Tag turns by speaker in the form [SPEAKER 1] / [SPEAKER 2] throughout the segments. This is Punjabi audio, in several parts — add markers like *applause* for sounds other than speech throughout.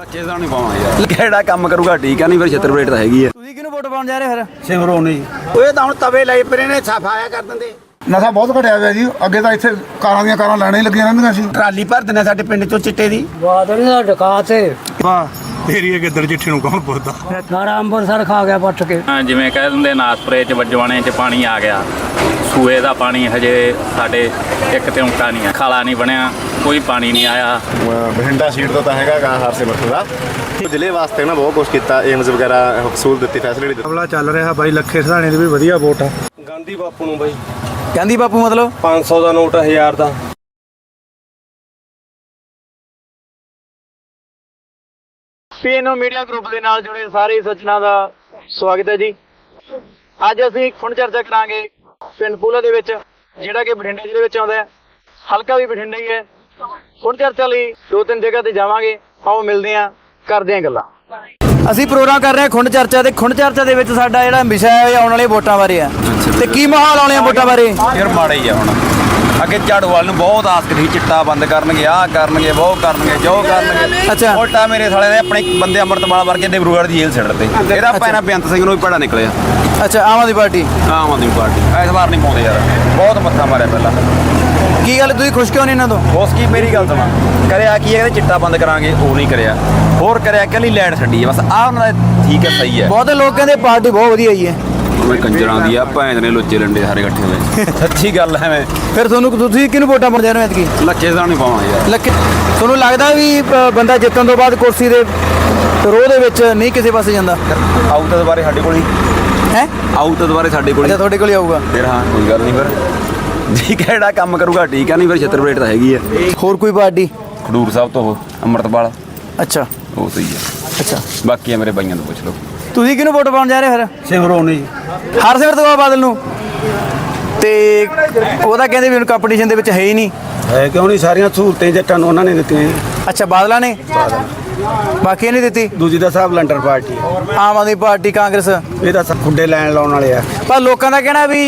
[SPEAKER 1] ਲੱਖੇ ਦਾ ਨਹੀਂ ਪਾਉਣਾ ਯਾਰ। ਕਿਹੜਾ ਕੰਮ ਕਰੂਗਾ ਠੀਕ ਆ ਨਹੀਂ ਫਿਰ ਛੱਤਰ ਪਲੇਟ ਤਾਂ ਹੈਗੀ ਆ।
[SPEAKER 2] ਤੁਸੀਂ ਕਿਹਨੂੰ ਵੋਟ ਪਾਉਣ ਜਾ ਰਹੇ ਫਿਰ?
[SPEAKER 3] ਸਿਮਰੋ ਨਹੀਂ।
[SPEAKER 4] ਇਹ ਤਾਂ ਹੁਣ ਤਵੇ ਲਈ ਪਰੇ ਨੇ ਸਫਾਇਆ ਕਰ ਦਿੰਦੇ।
[SPEAKER 5] ਨਸ਼ਾ ਬਹੁਤ ਘਟਿਆ ਹੋਇਆ ਜੀ। ਅੱਗੇ ਤਾਂ ਇੱਥੇ ਕਾਰਾਂ ਦੀਆਂ ਕਾਰਾਂ ਲੈਣਾਂ ਹੀ ਲੱਗੀਆਂ ਰਹਿੰਦੀਆਂ ਸੀ।
[SPEAKER 4] ਟਰਾਲੀ ਭਰ ਦਿੰਦੇ ਸਾਡੇ ਪਿੰਡ ਚੋਂ ਚਿੱਟੇ ਦੀ।
[SPEAKER 2] ਬਾਦਲ ਦਾ ਡਕਾ ਤੇ।
[SPEAKER 3] ਵਾਹ ਤੇਰੀ ਇਹ ਗਿੱਦੜ ਚਿੱਠੀ ਨੂੰ ਕੌਣ ਪੁੱਛਦਾ?
[SPEAKER 2] ਸਾਰਾ ਅੰਬਰਸਰ ਖਾ ਗਿਆ ਪੱਟ ਕੇ।
[SPEAKER 6] ਹਾਂ, ਜਿਵੇਂ ਕਹਿ ਦਿੰਦੇ ਨਾਸਪੁਰੇ ਚ ਵਜਵਾਣੇ ਚ ਪਾਣੀ ਆ ਗਿਆ। ਸੂਏ ਦਾ ਪਾਣੀ ਹਜੇ ਸਾਡੇ ਇੱਕ ਤੇ ਉਂਕਾ ਨਹੀਂ ਆ ਖਾਲਾ ਨਹੀਂ ਬਣਿਆ ਕੋਈ ਪਾਣੀ ਨਹੀਂ ਆਇਆ।
[SPEAKER 7] ਬਠਿੰਡਾ ਸੀਟ ਤੋਂ ਤਾਂ ਹੈਗਾ ਗਾ ਹਰਸਿਮਰਤ ਦਾ। ਜ਼ਿਲ੍ਹੇ ਵਾਸਤੇ ਨਾ ਬਹੁਤ ਕੁਝ ਕੀਤਾ ਏਮਸ ਵਗੈਰਾ ਹਕਸੂਲ ਦਿੱਤੀ ਫੈਸਿਲਿਟੀ ਦਿੱਤੀ।
[SPEAKER 3] ਅਗਲਾ ਚੱਲ ਰਿਹਾ ਬਾਈ ਲੱਖੇ ਸਧਾਣੇ ਦੀ ਵੀ ਵਧੀਆ ਵੋਟ ਆ।
[SPEAKER 8] ਗਾਂਧੀ ਬਾਪੂ ਨੂੰ ਬਾਈ।
[SPEAKER 2] ਕਹਿੰਦੀ ਬਾਪੂ ਮਤਲਬ?
[SPEAKER 8] 500 ਦਾ ਨੋਟ 1000 ਦਾ।
[SPEAKER 2] ਪੀਐਨਓ ਮੀਡੀਆ ਗਰੁੱਪ ਦੇ ਨਾਲ ਜੁੜੇ ਸਾਰੇ ਸੱਜਣਾ ਦਾ ਸਵਾਗਤ ਹੈ ਜੀ। ਅੱਜ ਅਸੀਂ ਹੁਣ ਚਰਚਾ ਕਰਾਂਗੇ ਪਿੰਡ ਪੂਲਾ ਦੇ ਵਿੱਚ, ਜਿਹੜਾ ਕਿ ਬਠਿੰਡੇ ਜ਼ਿਲ੍ਹੇ ਵਿੱਚ ਆਉਂਦਾ ਹੈ। ਹਲਕਾ ਵੀ ਬਠਿੰਡਾ ਹੀ ਹੈ। ਹੁਣ ਚਰਚਾ ਲਈ ਦੋ ਤਿੰਨ ਜਗ੍ਹਾ ਤੇ ਜਾਵਾਂਗੇ। ਆਓ ਮਿਲਦੇ ਆਂ ਕਰਦੇ ਆਂ ਗੱਲਾਂ। ਅਸੀਂ ਪ੍ਰੋਗਰਾਮ ਕਰ ਰਹੇ ਹਾਂ ਖੁੰਡ ਚਰਚਾ ਤੇ ਖੁੰਡ ਚਰਚਾ ਦੇ ਵਿੱਚ ਸਾਡਾ ਜਿਹੜਾ ਵਿਸ਼ਾ ਹੈ ਆਉਣ ਵਾਲੇ ਵੋਟਾਂ ਬਾਰੇ ਆ ਤੇ ਕੀ ਮਾਹੌਲ ਆਉਣੇ ਆ ਵੋਟਾਂ ਬਾਰੇ?
[SPEAKER 1] ਯਾਰ ਮਾੜਾ ਹੀ ਆ ਹੁਣ। ਅੱਗੇ ਝਾੜੂ ਵਾਲ ਨੂੰ ਬਹੁਤ ਆਸ ਕਰੀ ਚਿੱਟਾ ਬੰਦ ਕਰਨਗੇ ਆਹ ਕਰਨਗੇ ਉਹ ਕਰਨਗੇ ਜੋ ਕਰਨਗੇ।
[SPEAKER 2] ਅੱਛਾ।
[SPEAKER 1] ਉਲਟਾ ਮੇਰੇ ਸਾਲੇ ਨੇ ਆਪਣੇ ਬੰਦੇ ਅੰਮ੍ਰਿਤਪਾਲ ਵਰਗੇ ਡਿਬਰੂਗੜ੍ਹ ਦੀ ਜੇਲ੍ਹ ਛੱਡ ਦਿੱਤੇ। ਇਹਦਾ ਪੈਣਾ ਬੇਅੰਤ ਸਿੰਘ ਨੂੰ ਵੀ ਪੜਾ ਨਿਕਲਿਆ।
[SPEAKER 2] ਅੱਛਾ ਆਮ ਆਦਮੀ ਪਾਰਟੀ?
[SPEAKER 1] ਆਮ ਆਦਮੀ ਪਾਰਟੀ। ਇਸ ਵਾਰ ਨਹੀਂ ਪਾਉਂਦੇ ਯਾਰ। ਬਹੁਤ ਮੱਥਾ ਮਾਰਿਆ ਪਹਿਲਾਂ।
[SPEAKER 2] ਕੀ ਗੱਲ ਤੁਸੀਂ ਖੁਸ਼ ਕਿਉਂ ਨਹੀਂ ਇਹਨਾਂ ਤੋਂ?
[SPEAKER 1] ਉਸ ਕੀ ਮੇਰੀ ਗੱਲ ਸੁਣਾ। ਕਰਿਆ ਕੀ ਹੈ ਕਹਿੰਦੇ ਚਿੱਟਾ ਬੰਦ ਕਰਾਂਗੇ ਉਹ ਨਹੀਂ ਕਰਿਆ। ਹੋਰ ਕਰਿਆ ਕੱਲੀ ਲੈਟ ਛੱਡੀ ਹੈ ਬਸ ਆਹ ਉਹਨਾਂ ਦਾ ਠੀਕ ਹੈ ਸਹੀ ਹੈ।
[SPEAKER 2] ਬਹੁਤੇ ਲੋਕ ਕਹਿੰਦੇ ਪਾਰਟੀ ਬਹੁਤ ਵਧੀਆ ਹੀ ਹੈ।
[SPEAKER 1] ਉਹ ਕੰਜਰਾਂ ਦੀ ਆ ਭੈਣ ਨੇ ਲੁੱਚੇ ਲੰਡੇ ਸਾਰੇ ਇਕੱਠੇ ਹੋਏ। ਸੱਚੀ ਗੱਲ ਹੈ ਮੈਂ
[SPEAKER 2] ਫਿਰ ਤੁਹਾਨੂੰ ਤੁਸੀਂ ਕਿਹਨੂੰ ਵੋਟਾਂ ਪਾਉਣ ਜਾ ਰਹੇ ਹੋ ਐਤਕੀ?
[SPEAKER 1] ਲੱਖੇ ਦਾ ਨਹੀਂ ਪਾਉਣਾ ਯਾਰ।
[SPEAKER 2] ਲੱਕ ਤੁਹਾਨੂੰ ਲੱਗਦਾ ਵੀ ਅ, ਬੰਦਾ ਜਿੱਤਣ ਤੋਂ ਬਾਅਦ ਕੁਰਸੀ ਦੇ ਰੋਹ ਦੇ ਵਿੱਚ ਨਹੀਂ ਕਿਸੇ ਪਾਸੇ ਜਾਂਦਾ?
[SPEAKER 1] ਆਊ ਤਾਂ ਦੁਬਾਰੇ ਸਾਡੇ ਕੋਲ ਹੀ।
[SPEAKER 2] ਹੈ?
[SPEAKER 1] ਆਊ ਤਾਂ ਦੁਬਾਰੇ ਸਾਡੇ ਕੋਲ
[SPEAKER 2] ਅੱਛਾ
[SPEAKER 1] ਹੀ
[SPEAKER 2] ਤੁਹਾਡੇ ਕੋਲ ਹੀ ਆਊਗਾ।
[SPEAKER 1] ਫਿਰ ਹਾਂ ਕੋਈ ਗੱਲ ਨਹੀਂ ਫਿਰ। ਜੀ ਕਿਹੜਾ ਕੰਮ ਕਰੂਗਾ ਠੀਕ ਆ ਨਹੀਂ ਫਿਰ ਛੱਤਰ ਪਲੇਟ ਤਾਂ ਹੈਗੀ ਆ।
[SPEAKER 2] ਹੋਰ ਕੋਈ ਪਾਰਟੀ?
[SPEAKER 1] ਖਡੂਰ ਸਾਹਿਬ ਤੋਂ ਉਹ ਅੰਮ੍ਰਿਤਪਾਲ।
[SPEAKER 2] ਅੱਛਾ।
[SPEAKER 1] ਉਹ ਸਹੀ ਆ।
[SPEAKER 2] ਅੱਛਾ।
[SPEAKER 1] ਬਾਕੀ ਆ ਮੇਰੇ ਬਾਈਆਂ ਤੋਂ ਪੁੱਛ ਲਓ।
[SPEAKER 2] ਤੁਸੀਂ ਕਿਹਨੂੰ ਵੋਟ ਪਾਉਣ ਜਾ ਰਹੇ ਫਿਰ?
[SPEAKER 3] ਸਿਮਰੋ ਨਹੀਂ
[SPEAKER 2] ਹਰਸਿਮਰਤ ਕੌਰ ਬਾਦਲ ਨੂੰ। ਤੇ ਉਹਦਾ ਕਹਿੰਦੇ ਵੀ ਕੰਪੀਟੀਸ਼ਨ ਦੇ ਵਿੱਚ ਹੈ ਹੀ ਨਹੀਂ।
[SPEAKER 3] ਹੈ ਕਿਉਂ ਨਹੀਂ? ਸਾਰੀਆਂ ਸਹੂਲਤਾਂ ਜੱਟਾਂ ਨੂੰ ਉਹਨਾਂ ਨੇ ਦਿੱਤੀਆਂ ਜੀ।
[SPEAKER 2] ਅੱਛਾ ਬਾਦਲਾਂ ਨੇ? ਬਾਕੀ ਇਹ ਨਹੀਂ ਦਿੱਤੀ?
[SPEAKER 3] ਦੂਜੀ ਦਾ ਸਾਹਿਬ ਲੰਡਰ ਪਾਰਟੀ।
[SPEAKER 2] ਆਮ ਆਦਮੀ ਪਾਰਟੀ ਕਾਂਗਰਸ।
[SPEAKER 3] ਇਹ ਤਾਂ ਸਭ ਖੁੱਡੇ ਲੈਣ ਲਾਉਣ ਵਾਲੇ ਆ।
[SPEAKER 2] ਪਰ ਲੋਕਾਂ ਦਾ ਕਹਿਣਾ ਵੀ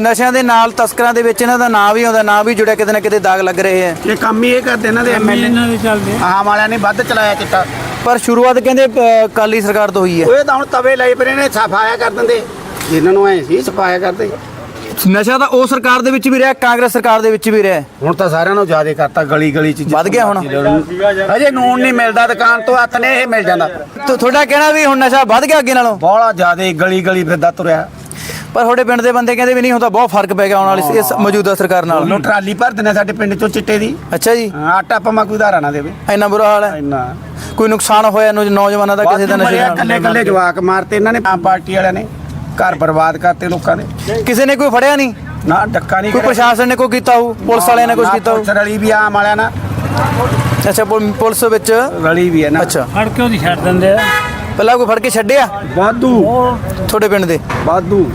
[SPEAKER 2] ਨਸ਼ਿਆਂ ਦੇ ਨਾਲ ਤਸਕਰਾਂ ਦੇ ਵਿੱਚ ਇਹਨਾਂ ਦਾ ਨਾਂ ਵੀ ਆਉਂਦਾ ਨਾਂ ਵੀ ਜੁੜਿਆ ਕਿਤੇ ਨਾ ਕਿਤੇ ਦਾਗ ਲੱਗ ਰਹੇ ਹੈ
[SPEAKER 4] ਇਹ ਕੰਮ ਹੀ ਇਹ ਕਰਦੇ ਇਹਨਾਂ ਦੇ ਐਮਐਲਏ। ਇਹਨਾਂ ਦੇ ਚੱਲਦੇ ਆਮ ਵਾਲਿਆਂ ਨੇ ਵੱਧ ਚਲਾਇਆ ਚਿੱਟਾ।
[SPEAKER 2] ਪਰ ਸ਼ੁਰੂਆਤ ਕਹਿੰਦੇ ਅ, ਕਾਲੀ ਸਰਕਾਰ ਤੋਂ ਹੋਈ ਹੈ।
[SPEAKER 4] ਉਹ ਤਾਂ ਹੁਣ ਤਵੇ ਲਈ ਪਰੇ ਨੇ ਸਫਾਇਆ ਕਰ ਦਿੰਦੇ। ਇਹਨਾਂ ਨੂੰ ਐ ਸੀ ਸਫਾਇਆ ਕਰਦੇ।
[SPEAKER 2] ਨਸ਼ਾ ਤਾਂ ਉਹ ਸਰਕਾਰ ਦੇ ਵਿੱਚ ਵੀ ਰਿਹਾ ਕਾਂਗਰਸ ਸਰਕਾਰ ਦੇ ਵਿੱਚ ਵੀ ਰਿਹਾ।
[SPEAKER 4] ਹੁਣ ਤਾਂ ਸਾਰਿਆਂ ਨੂੰ ਜ਼ਿਆਦਾ ਕਰਤਾ ਗਲੀ ਗਲੀ ਚ
[SPEAKER 2] ਵੱਧ ਗਿਆ ਹੁਣ?
[SPEAKER 4] ਅਜੇ ਨੂਨ ਨਹੀਂ ਮਿਲਦਾ ਦੁਕਾਨ ਤੋਂ ਹੱਥ ਨੇ ਇਹ ਮਿਲ ਜਾਂਦਾ।
[SPEAKER 2] ਤੋ ਤੁਹਾਡਾ ਕਹਿਣਾ ਵੀ ਹੁਣ ਨਸ਼ਾ ਵੱਧ ਗਿਆ ਅੱਗੇ ਨਾਲੋਂ?
[SPEAKER 4] ਬੋਲਾ ਜ਼ਿਆਦਾ ਗਲੀ ਗਲੀ ਫਿਰਦਾ ਤੁਰਿਆ।
[SPEAKER 2] ਪਰ ਤੁਹਾਡੇ ਪਿੰਡ ਦੇ ਬੰਦੇ ਕਹਿੰਦੇ ਵੀ ਨਹੀਂ ਹੁੰਦਾ ਬਹੁਤ ਫ਼ਰਕ ਪੈ ਗਿਆ ਆਉਣ ਵਾਲੀ ਇਸ ਮੌਜੂਦਾ ਸਰਕਾਰ ਨਾਲ।
[SPEAKER 4] ਉਹਨੂੰ ਟਰਾਲੀ ਭਰ ਦਿੰਦੇ ਸਾਡੇ ਪਿੰਡ ਚੋਂ ਚਿੱਟੇ ਦੀ।
[SPEAKER 2] ਅੱਛਾ ਜੀ।
[SPEAKER 4] ਆਟਾ ਪਮਾ ਕੋਈ ਧਾਰਾ ਨਾ ਦੇਵੇ।
[SPEAKER 2] ਇੰਨਾ ਬੁਰਾ ਹਾਲ ਹੈ।
[SPEAKER 4] ਇੰਨਾ।
[SPEAKER 2] ਕੋਈ ਨੁਕਸਾਨ ਹੋਇਆ ਨੌਜਵਾਨਾਂ ਦਾ ਕਿਸੇ ਦਾ ਨਸ਼ੇ ਨਾਲ?
[SPEAKER 4] ਕੱਲੇ ਕੱਲੇ ਜਵਾਕ ਮਾਰਤੇ ਇਹਨਾਂ ਨੇ ਆਮ ਪਾਰਟੀ ਵਾਲਿਆਂ ਨੇ। ਘਰ ਬਰਬਾਦ ਕਰਤੇ ਲੋਕਾਂ ਦੇ
[SPEAKER 2] ਕਿਸੇ ਨੇ ਕੋਈ ਫੜਿਆ ਨਹੀਂ?
[SPEAKER 4] ਨਾ ਡੱਕਾ ਨਹੀਂ
[SPEAKER 2] ਕੋਈ
[SPEAKER 4] ਕਰਿਆ।
[SPEAKER 2] ਪ੍ਰਸ਼ਾਸਨ ਨੇ ਕੋਈ ਕੀਤਾ ਹੋ ਪੁਲਿਸ ਵਾਲਿਆਂ ਨੇ ਕੁਝ
[SPEAKER 4] ਨਾ
[SPEAKER 2] ਕੀਤਾ ਹੋ
[SPEAKER 4] ਪੁਲਿਸ ਰਲੀ ਵੀ ਆਮ ਵਾਲਿਆਂ ਨਾਲ।
[SPEAKER 2] ਅੱਛਾ ਪੁਲ- ਪੁਲਿਸ ਵਿੱਚ?
[SPEAKER 4] ਰਲੀ ਵੀ ਹੈ ਨਾ।
[SPEAKER 2] ਅੱਛਾ।
[SPEAKER 8] ਫੜ ਕੇ ਉਹਦੀ ਛੱਡ ਦਿੰਦੇ ਆ।
[SPEAKER 2] ਪਹਿਲਾਂ ਕੋਈ ਫੜ ਕੇ ਛੱਡਿਆ?
[SPEAKER 4] ਵਾਧੂ।
[SPEAKER 2] ਤੁਹਾਡੇ ਪਿੰਡ ਦੇ?
[SPEAKER 4] ਵਾਧੂ।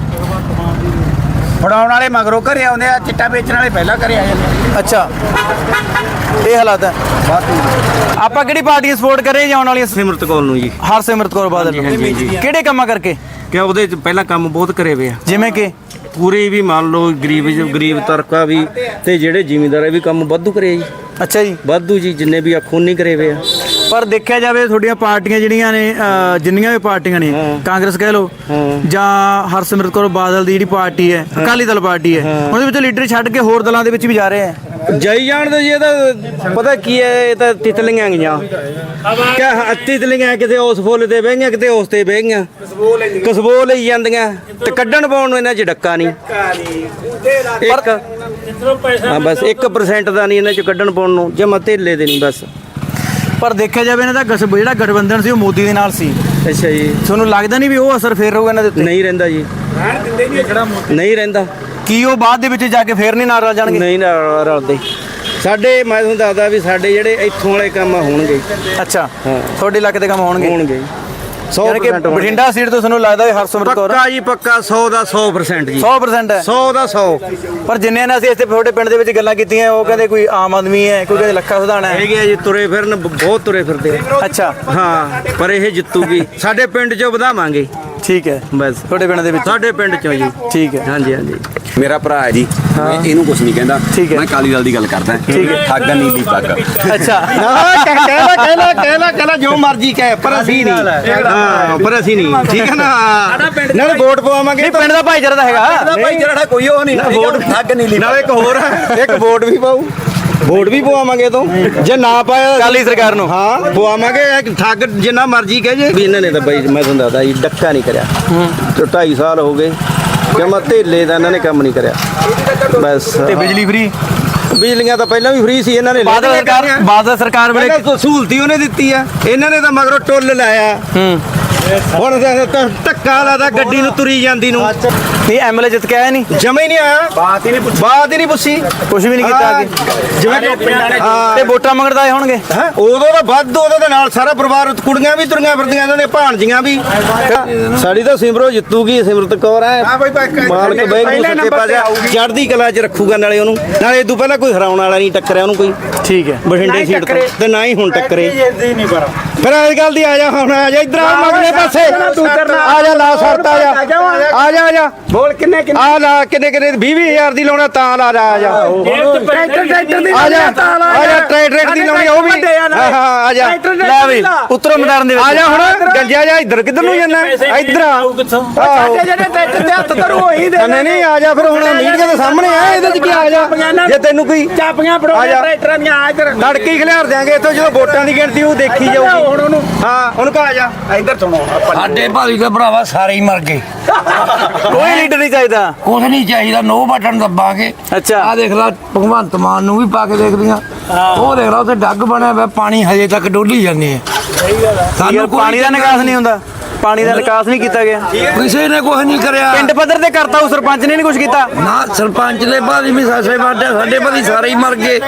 [SPEAKER 4] ਫੜਾਉਣ ਵਾਲੇ ਮਗਰੋਂ ਘਰੇ ਆਉਂਦੇ ਆ ਚਿੱਟਾ ਵੇਚਣ ਵਾਲੇ ਪਹਿਲਾਂ ਘਰੇ ਆ ਜਾਂਦੇ ਆ।
[SPEAKER 2] ਅੱਛਾ। ਇਹ ਹਾਲਾਤ ਹੈ।
[SPEAKER 4] ਵਾਧੂ।
[SPEAKER 2] ਆਪਾਂ ਕਿਹੜੀ ਪਾਰਟੀ ਨੂੰ ਸਪੋਰਟ ਕਰ ਰਹੇ ਜਾਣ ਵਾਲੀ
[SPEAKER 8] ਸਿਮਰਤ ਕੌਰ ਨੂੰ ਜੀ।
[SPEAKER 2] ਹਰਸਿਮਰਤ ਕੌਰ ਬਾਦਲ ਨੂੰ? ਕਿਹੜੇ ਕੰਮਾਂ ਕਰਕੇ?
[SPEAKER 8] ਕਿ ਉਹਦੇ ਚ ਪਹਿਲਾਂ ਕੰਮ ਬਹੁਤ ਕਰੇ ਵੇ ਆ।
[SPEAKER 2] ਜਿਵੇਂ ਕਿ?
[SPEAKER 8] ਪੂਰੇ ਵੀ ਮੰਨ ਲਓ ਗਰੀਬ ਗਰੀਬ ਤਰਕਾ ਵੀ ਤੇ ਜਿਹੜੇ ਜ਼ਿਮੀਂਦਾਰ ਵੀ ਕੰਮ ਵਾਧੂ ਕਰੇ ਜੀ।
[SPEAKER 2] ਅੱਛਾ ਜੀ।
[SPEAKER 8] ਵਾਧੂ ਜੀ ਜਿੰਨੇ ਵੀ ਆ ਖੂਨੀ ਕਰੇ ਵੇ ਆ।
[SPEAKER 2] ਪਰ ਦੇਖਿਆ ਜਾਵੇ ਤੁਹਾਡੀਆਂ ਪਾਰਟੀਆਂ ਜਿਹੜੀਆਂ ਨੇ ਅਹ, ਜਿੰਨੀਆਂ ਵੀ ਪਾਰਟੀਆਂ ਨੇ ਕਾਂਗਰਸ ਕਹਿ ਲਓ ਜਾਂ ਹਰਸਿਮਰਤ ਕੌਰ ਬਾਦਲ ਦੀ ਜਿਹੜੀ ਪਾਰਟੀ ਹੈ ਅਕਾਲੀ ਦਲ ਪਾਰਟੀ ਹੈ ਉਹਦੇ ਵਿੱਚ ਲੀਡਰ ਛੱਡ ਕੇ ਹੋਰ ਦਲਾਂ ਦੇ ਵਿੱਚ ਵੀ ਜਾ ਰਹੇ ਹੈ।
[SPEAKER 8] ਜਾਈ ਜਾਣਦੇ ਜੀ ਇਹ ਤਾਂ ਪਤਾ ਕੀ ਹੈ ਇਹ ਤਾਂ ਤਿਤਲੀਆਂ ਗਈਆਂ। ਕਿ ਹਾਂ, ਤਿਤਲੀਆਂ ਕਿਤੇ ਉਸ ਫੁੱਲ ਤੇ ਬਹਿ ਗਈਆਂ ਕਿਤੇ ਉਸ ਤੇ ਬਹਿ ਗਈਆਂ ਕਸਬੋ ਲਈ ਜਾਂਦੀਆਂ ਤੇ ਕੱਢਣ ਪਾਉਣ ਨੂੰ ਇਹਨਾਂ 'ਚ ਡੱਕਾ ਨਹੀਂ। ਇੱਕ ਹਾਂ ਬਸ 1% ਦਾ ਨਹੀਂ ਇਹਨਾਂ 'ਚ ਕੱਢਣ ਪਾਉਣ ਨੂੰ ਜਮਾ ਧੇਲੇ ਦੇ ਨਹੀਂ ਬਸ।
[SPEAKER 2] ਪਰ ਦੇਖਿਆ ਜਾਵੇ ਇਹਨਾਂ ਦਾ ਗਸ- ਜਿਹੜਾ ਗਠਬੰਧਨ ਸੀ ਉਹ ਮੋਦੀ ਦੇ ਨਾਲ ਸੀ।
[SPEAKER 8] ਅੱਛਾ ਜੀ।
[SPEAKER 2] ਤੁਹਾਨੂੰ ਲੱਗਦਾ ਨਹੀਂ ਵੀ ਉਹ ਅਸਰ ਫੇਰ ਰਹੂਗਾ ਇਹਨਾਂ ਦੇ ਉੱਤੇ?
[SPEAKER 8] ਨਹੀਂ ਰਹਿੰਦਾ ਜੀ। ਨਹੀਂ ਰਹਿੰਦਾ।
[SPEAKER 2] ਕੀ ਉਹ ਬਾਅਦ ਦੇ ਵਿੱਚ ਜਾ ਕੇ ਫੇਰ ਨਹੀਂ ਨਾਲ ਰਲ ਜਾਣਗੇ?
[SPEAKER 8] ਨਹੀਂ ਨਾ ਰਲਦੇ। ਸਾਡੇ ਮੈਂ ਤੁਹਾਨੂੰ ਦੱਸਦਾ ਵੀ ਸਾਡੇ ਜਿਹੜੇ ਇੱਥੋਂ ਵਾਲੇ ਕੰਮ ਹੋਣਗੇ।
[SPEAKER 2] ਅੱਛਾ
[SPEAKER 8] ਹਾਂ।
[SPEAKER 2] ਤੁਹਾਡੇ ਇਲਾਕੇ ਦੇ ਕੰਮ ਹੋਣਗੇ?
[SPEAKER 8] ਹੋਣਗੇ।
[SPEAKER 2] ਯਾਨੀ ਕਿ
[SPEAKER 8] 100% ਹੋਣਗੇ।
[SPEAKER 2] ਬਠਿੰਡਾ ਸੀਟ ਤੋਂ ਤੁਹਾਨੂੰ ਲੱਗਦਾ ਵੀ ਹਰਸਿਮਰਤ ਕੌਰ
[SPEAKER 8] ਪੱਕਾ ਜੀ ਪੱਕਾ 100 ਦਾ 100% ਜੀ।
[SPEAKER 2] 100% ਹੈ।
[SPEAKER 8] 100 ਦਾ 100
[SPEAKER 2] ਪਰ ਜਿੰਨੇ ਨਾਲ ਅਸੀਂ ਇੱਥੇ ਤੁਹਾਡੇ ਪਿੰਡ ਦੇ ਵਿੱਚ ਗੱਲਾਂ ਕੀਤੀਆਂ ਉਹ ਕਹਿੰਦੇ ਕੋਈ ਆਮ ਆਦਮੀ ਹੈ ਕੋਈ ਕਹਿੰਦੇ ਲੱਖਾ ਸੁਧਾਣਾ ਹੈ।
[SPEAKER 8] ਹੈਗੇ ਆ ਜੀ ਤੁਰੇ ਫਿਰਨ ਬਹੁਤ ਤੁਰੇ ਫਿਰਦੇ ਆ।
[SPEAKER 2] ਅੱਛਾ।
[SPEAKER 8] ਹਾਂ ਪਰ ਇਹ ਜਿੱਤੂਗੀ। ਸਾਡੇ ਪਿੰਡ 'ਚੋਂ ਵਧਾਵਾਂਗੇ। ਠੀਕ ਹੈ।
[SPEAKER 2] ਬਸ।
[SPEAKER 8] ਤੁਹਾਡੇ ਪਿੰਡ ਦੇ ਵਿੱਚ? ਸਾਡੇ ਪਿੰਡ ਚੋਂ ਜੀ। ਠੀਕ ਹੈ। ਹਾਂਜੀ ਹਾਂਜੀ।
[SPEAKER 2] ਮੇਰਾ ਭਰਾ ਹੈ ਜੀ। ਮੈਂ ਇਹਨੂੰ ਕੁਝ ਨਹੀਂ ਕਹਿੰਦਾ। ਮੈਂ ਕਾਲੀ ਦਲ ਦੀ ਗੱਲ ਕਰਦਾ।
[SPEAKER 8] ਠੀਕ ਹੈ।
[SPEAKER 2] ਠੱਗ ਨੀਲੀ ਪੱਗ
[SPEAKER 8] ਅੱਛਾ। ਹਾਂ ਕਹਿ ਕਹਿ ਲੈ ਕਹਿ ਲੈ ਕਹਿ ਲੈ ਕਹਿ ਲੈ ਜੋ ਮਰਜ਼ੀ ਕਹਿ ਪਰ ਅਸੀਂ ਨਹੀਂ। ਹਾਂ। ਪਰ ਅਸੀਂ ਨਹੀਂ। ਠੀਕ ਹੈ ਨਾ? ਨਾਲੇ ਵੋਟ ਪਵਾਵਾਂਗੇ ਪਿੰਡ ਦਾ ਭਾਈਚਾਰਾ ਤਾਂ ਹੈਗਾ।
[SPEAKER 2] ਭਾਈ ਜਿਹੜਾ ਕੋਈ ਉਹ ਨਹੀਂ। ਵੋਟ ਠੱਗ ਨੀਲੀ
[SPEAKER 8] ਨਾਲੇ ਇੱਕ ਹੋਰ ਇੱਕ ਵੋਟ ਵੀ ਪਾਉ ਵੋਟ ਵੀ ਪਵਾਵਾਂਗੇ ਤੋਂ? ਜੇ ਨਾ ਪਾਇਆ ਕਾਲੀ ਸਰਕਾਰ ਨੂੰ। ਹਾਂ ਪਵਾਵਾਂਗੇ। ਇੱਕ ਠੱਗ ਜਿੰਨਾ ਮਰਜ਼ੀ ਕਹੇ ਜੇ। ਵੀ ਇਹਨਾਂ ਨੇ ਤਾਂ ਬਈ ਮੈਂ ਤੁਹਾਨੂੰ ਦੱਸਦਾ ਜੀ ਡੱਕਾ ਨਹੀਂ ਕਰਿਆ। ਤੇ 2.5 ਸਾਲ ਹੋ ਗਏ। ਜਮਾ ਧੇਲੇ ਦਾ ਇਹਨਾਂ ਨੇ ਕੰਮ ਨਹੀਂ ਕਰਿਆ। ਬਸ
[SPEAKER 2] ਤੇ ਬਿਜਲੀ ਫ੍ਰੀ
[SPEAKER 8] ਬਿਜਲੀਆਂ ਤਾਂ ਪਹਿਲਾਂ ਵੀ ਫ੍ਰੀ ਸੀ ਇਹਨਾਂ ਨੇ
[SPEAKER 2] ਬਾਦਲ ਸਰਕਾਰ ਬਾਦਲ ਸਰਕਾਰ ਵੇਲੇ
[SPEAKER 8] ਸਹੂਲਤੀ ਉਹਨੇ ਦਿੱਤੀ ਆ। ਇਹਨਾਂ ਨੇ ਤਾਂ ਮਗਰੋਂ ਟੁੱਲ ਲਾਇਆ। ਹੂੰ। ਹੁਣ ਧੱਕਾ ਲਾਦਾ ਗੱਡੀ ਨੂੰ ਤੁਰੀ ਜਾਂਦੀ ਨੂੰ।
[SPEAKER 2] ਨਹੀਂ ਐਮਐਲਏ ਜਿੱਤ ਕੇ ਆਇਆ ਨਹੀਂ।
[SPEAKER 8] ਜਮਾ ਹੀ ਨਹੀਂ ਆਇਆ। ਬਾਤ ਹੀ ਨਹੀਂ ਪੁੱਛੀ। ਬਾਤ ਹੀ ਨਹੀਂ ਪੁੱਛੀ।
[SPEAKER 2] ਕੁਝ ਵੀ ਨਹੀਂ ਕੀਤਾ ਅੱਗੇ।
[SPEAKER 8] ਜਿਵੇਂ ਕਿ ਹਾਂ।
[SPEAKER 2] ਤੇ ਵੋਟਾਂ ਮੰਗਣ ਆਏ ਹੋਣਗੇ?
[SPEAKER 8] ਉਦੋਂ ਤਾਂ ਵੱਧ ਉਦੋਂ ਦੇ ਨਾਲ ਸਾਰਾ ਪਰਿਵਾਰ ਕੁੜੀਆਂ ਵੀ ਤੁਰੀਆਂ ਫਿਰਦੀਆਂ ਇਹਨਾਂ ਦੇ ਭਾਣਜੀਆਂ ਵੀ। ਸਾਡੀ ਤਾਂ ਸਿਮਰੋ ਜਿੱਤੂਗੀ ਸਿਮਰਤ ਕੌਰ ਹੈ। ਮਾਲਕ ਬੈਂਕ ਸੱਤੇ ਪਾਸੇ ਚੜ੍ਹਦੀ ਕਲਾ 'ਚ ਰੱਖੂਗਾ ਨਾਲੇ ਉਹਨੂੰ। ਨਾਲੇ ਇਹ ਤੋਂ ਪਹਿਲਾਂ ਕੋਈ ਹਰਾਉਣ ਵਾਲਾ ਨਹੀਂ ਟੱਕਰਿਆ ਉਹਨੂੰ ਕੋਈ। ਠੀਕ ਹੈ। ਬਠਿੰਡੇ ਸੀਟ ਤੋਂ ਤੇ ਨਾ ਹੀ ਹੁਣ ਟੱਕਰੇ। ਫਿਰ ਅੱਜ ਕੱਲ ਦੀ ਆ ਜਾ ਹੁਣ ਆ ਜਾ ਇਧਰ ਆ ਮਗਲੇ ਪਾਸੇ। ਆ ਜਾ ਲਾ ਸਰਤ ਆ ਜਾ। ਆ ਜਾ ਆ ਜਾ।
[SPEAKER 3] ਬੋਲ ਕਿੰਨੇ ਕਿੰਨੇ?
[SPEAKER 8] ਆ ਲਾ ਕਿੰਨੇ ਕਿੰਨੇ? 20000 ਦੀ ਲਾਉਣਾ ਤਾਂ ਲਾ ਜਾ ਆ ਜਾ।
[SPEAKER 3] ਟਰੈਕਟਰ ਟਰੈਕਟਰ ਦੀ
[SPEAKER 8] ਆ ਜਾ। ਆ ਜਾ ਟਰੈਕਟਰ ਦੀ ਲਾਉਣੀ ਉਹ ਵੀ। ਹਾਂ ਹਾਂ ਆ ਜਾ।
[SPEAKER 2] ਲੈ ਵੀ ਉਤਰੋ ਮੈਦਾਨ ਦੇ
[SPEAKER 8] ਆ ਜਾ ਹੁਣ। ਗੰਜਿਆ ਜਾ ਇੱਧਰ ਕਿੱਧਰ ਨੂੰ ਜਾਣਾ ਇੱਧਰ ਆ। ਆਹੋ
[SPEAKER 3] ਸਾਡੇ ਜਿਹੜੇ ਟਰੈਕਟਰ ਦੇ ਹੱਥ ਧਰੂ ਉਹੀ ਦੇ
[SPEAKER 8] ਨਹੀਂ ਨਹੀਂ ਆ ਜਾ ਫਿਰ ਹੁਣ ਮੀਡੀਆ ਦੇ ਸਾਹਮਣੇ ਆ ਇਹਦੇ ਚ ਕੀ ਆ ਜਾ? ਜੇ ਤੈਨੂੰ ਕੋਈ
[SPEAKER 3] ਚਾਪੀਆਂ ਫੜੋ
[SPEAKER 8] ਜਾ।
[SPEAKER 3] ਟਰੈਕਟਰਾਂ ਦੀਆਂ ਆ ਇੱਧਰ।
[SPEAKER 8] ਲੜਕੇ ਖਿਲਾਰ ਦਿਆਂਗੇ ਇੱਥੋਂ ਜਦੋਂ ਵੋਟਾਂ ਦੀ ਗਿਣਤੀ ਉਹ ਦੇਖੀ ਜਾਊਗੀ। ਹੁਣ ਉਹਨੂੰ। ਹਾਂ ਉਹਨੂੰ ਕਹਾ ਜਾ।
[SPEAKER 3] ਇੱਧਰ ਸੁਣੋ
[SPEAKER 4] ਸਾਡੇ ਭਾਈ ਦੇ ਭਰਾਵਾ ਸਾਰੇ ਹੀ ਮਰ ਗਏ।
[SPEAKER 2] ਕੋਈ ਲੀਡਰ ਨਹੀਂ ਚਾਹੀਦਾ।
[SPEAKER 4] ਕੁਝ ਨਹੀਂ ਚਾਹੀਦਾ ਨੋ ਬਟਨ ਦੱਬਾਂਗੇ
[SPEAKER 2] ਅੱਛਾ।
[SPEAKER 4] ਆ ਦੇਖ ਲੈ ਭਗਵੰਤ ਮਾਨ ਨੂੰ ਵੀ ਪਾ ਕੇ ਦੇਖਦੀਆਂ ਉਹ ਦੇਖ ਲੈ ਉੱਥੇ ਡੱਗ ਬਣਿਆ ਹੋਇਆ ਪਾਣੀ ਹਜੇ ਤੱਕ ਡੋਲੀ ਜਾਂਦੇ ਆ।
[SPEAKER 2] ਯਾਰ ਪਾਣੀ ਦਾ ਨਿਕਾਸ ਨਹੀਂ ਹੁੰਦਾ। ਪਾਣੀ ਦਾ ਨਿਕਾਸ ਨਹੀਂ ਕੀਤਾ ਗਿਆ।
[SPEAKER 4] ਕਿਸੇ ਨੇ ਕੁਝ ਨਹੀਂ ਕਰਿਆ।
[SPEAKER 2] ਪਿੰਡ ਪੱਧਰ ਤੇ ਕਰਤਾ ਉਹ ਸਰਪੰਚ ਨੇ ਨਹੀਂ ਕੁਝ ਕੀਤਾ?
[SPEAKER 4] ਨਾ ਸਰਪੰਚ ਦੇ ਬਾਦੀ ਵੀ ਸਾਸੇ ਵਾਟੇ ਸਾਡੇ ਬਾਦੀ ਸਾਰੇ ਹੀ ਮਰ ਗਏ।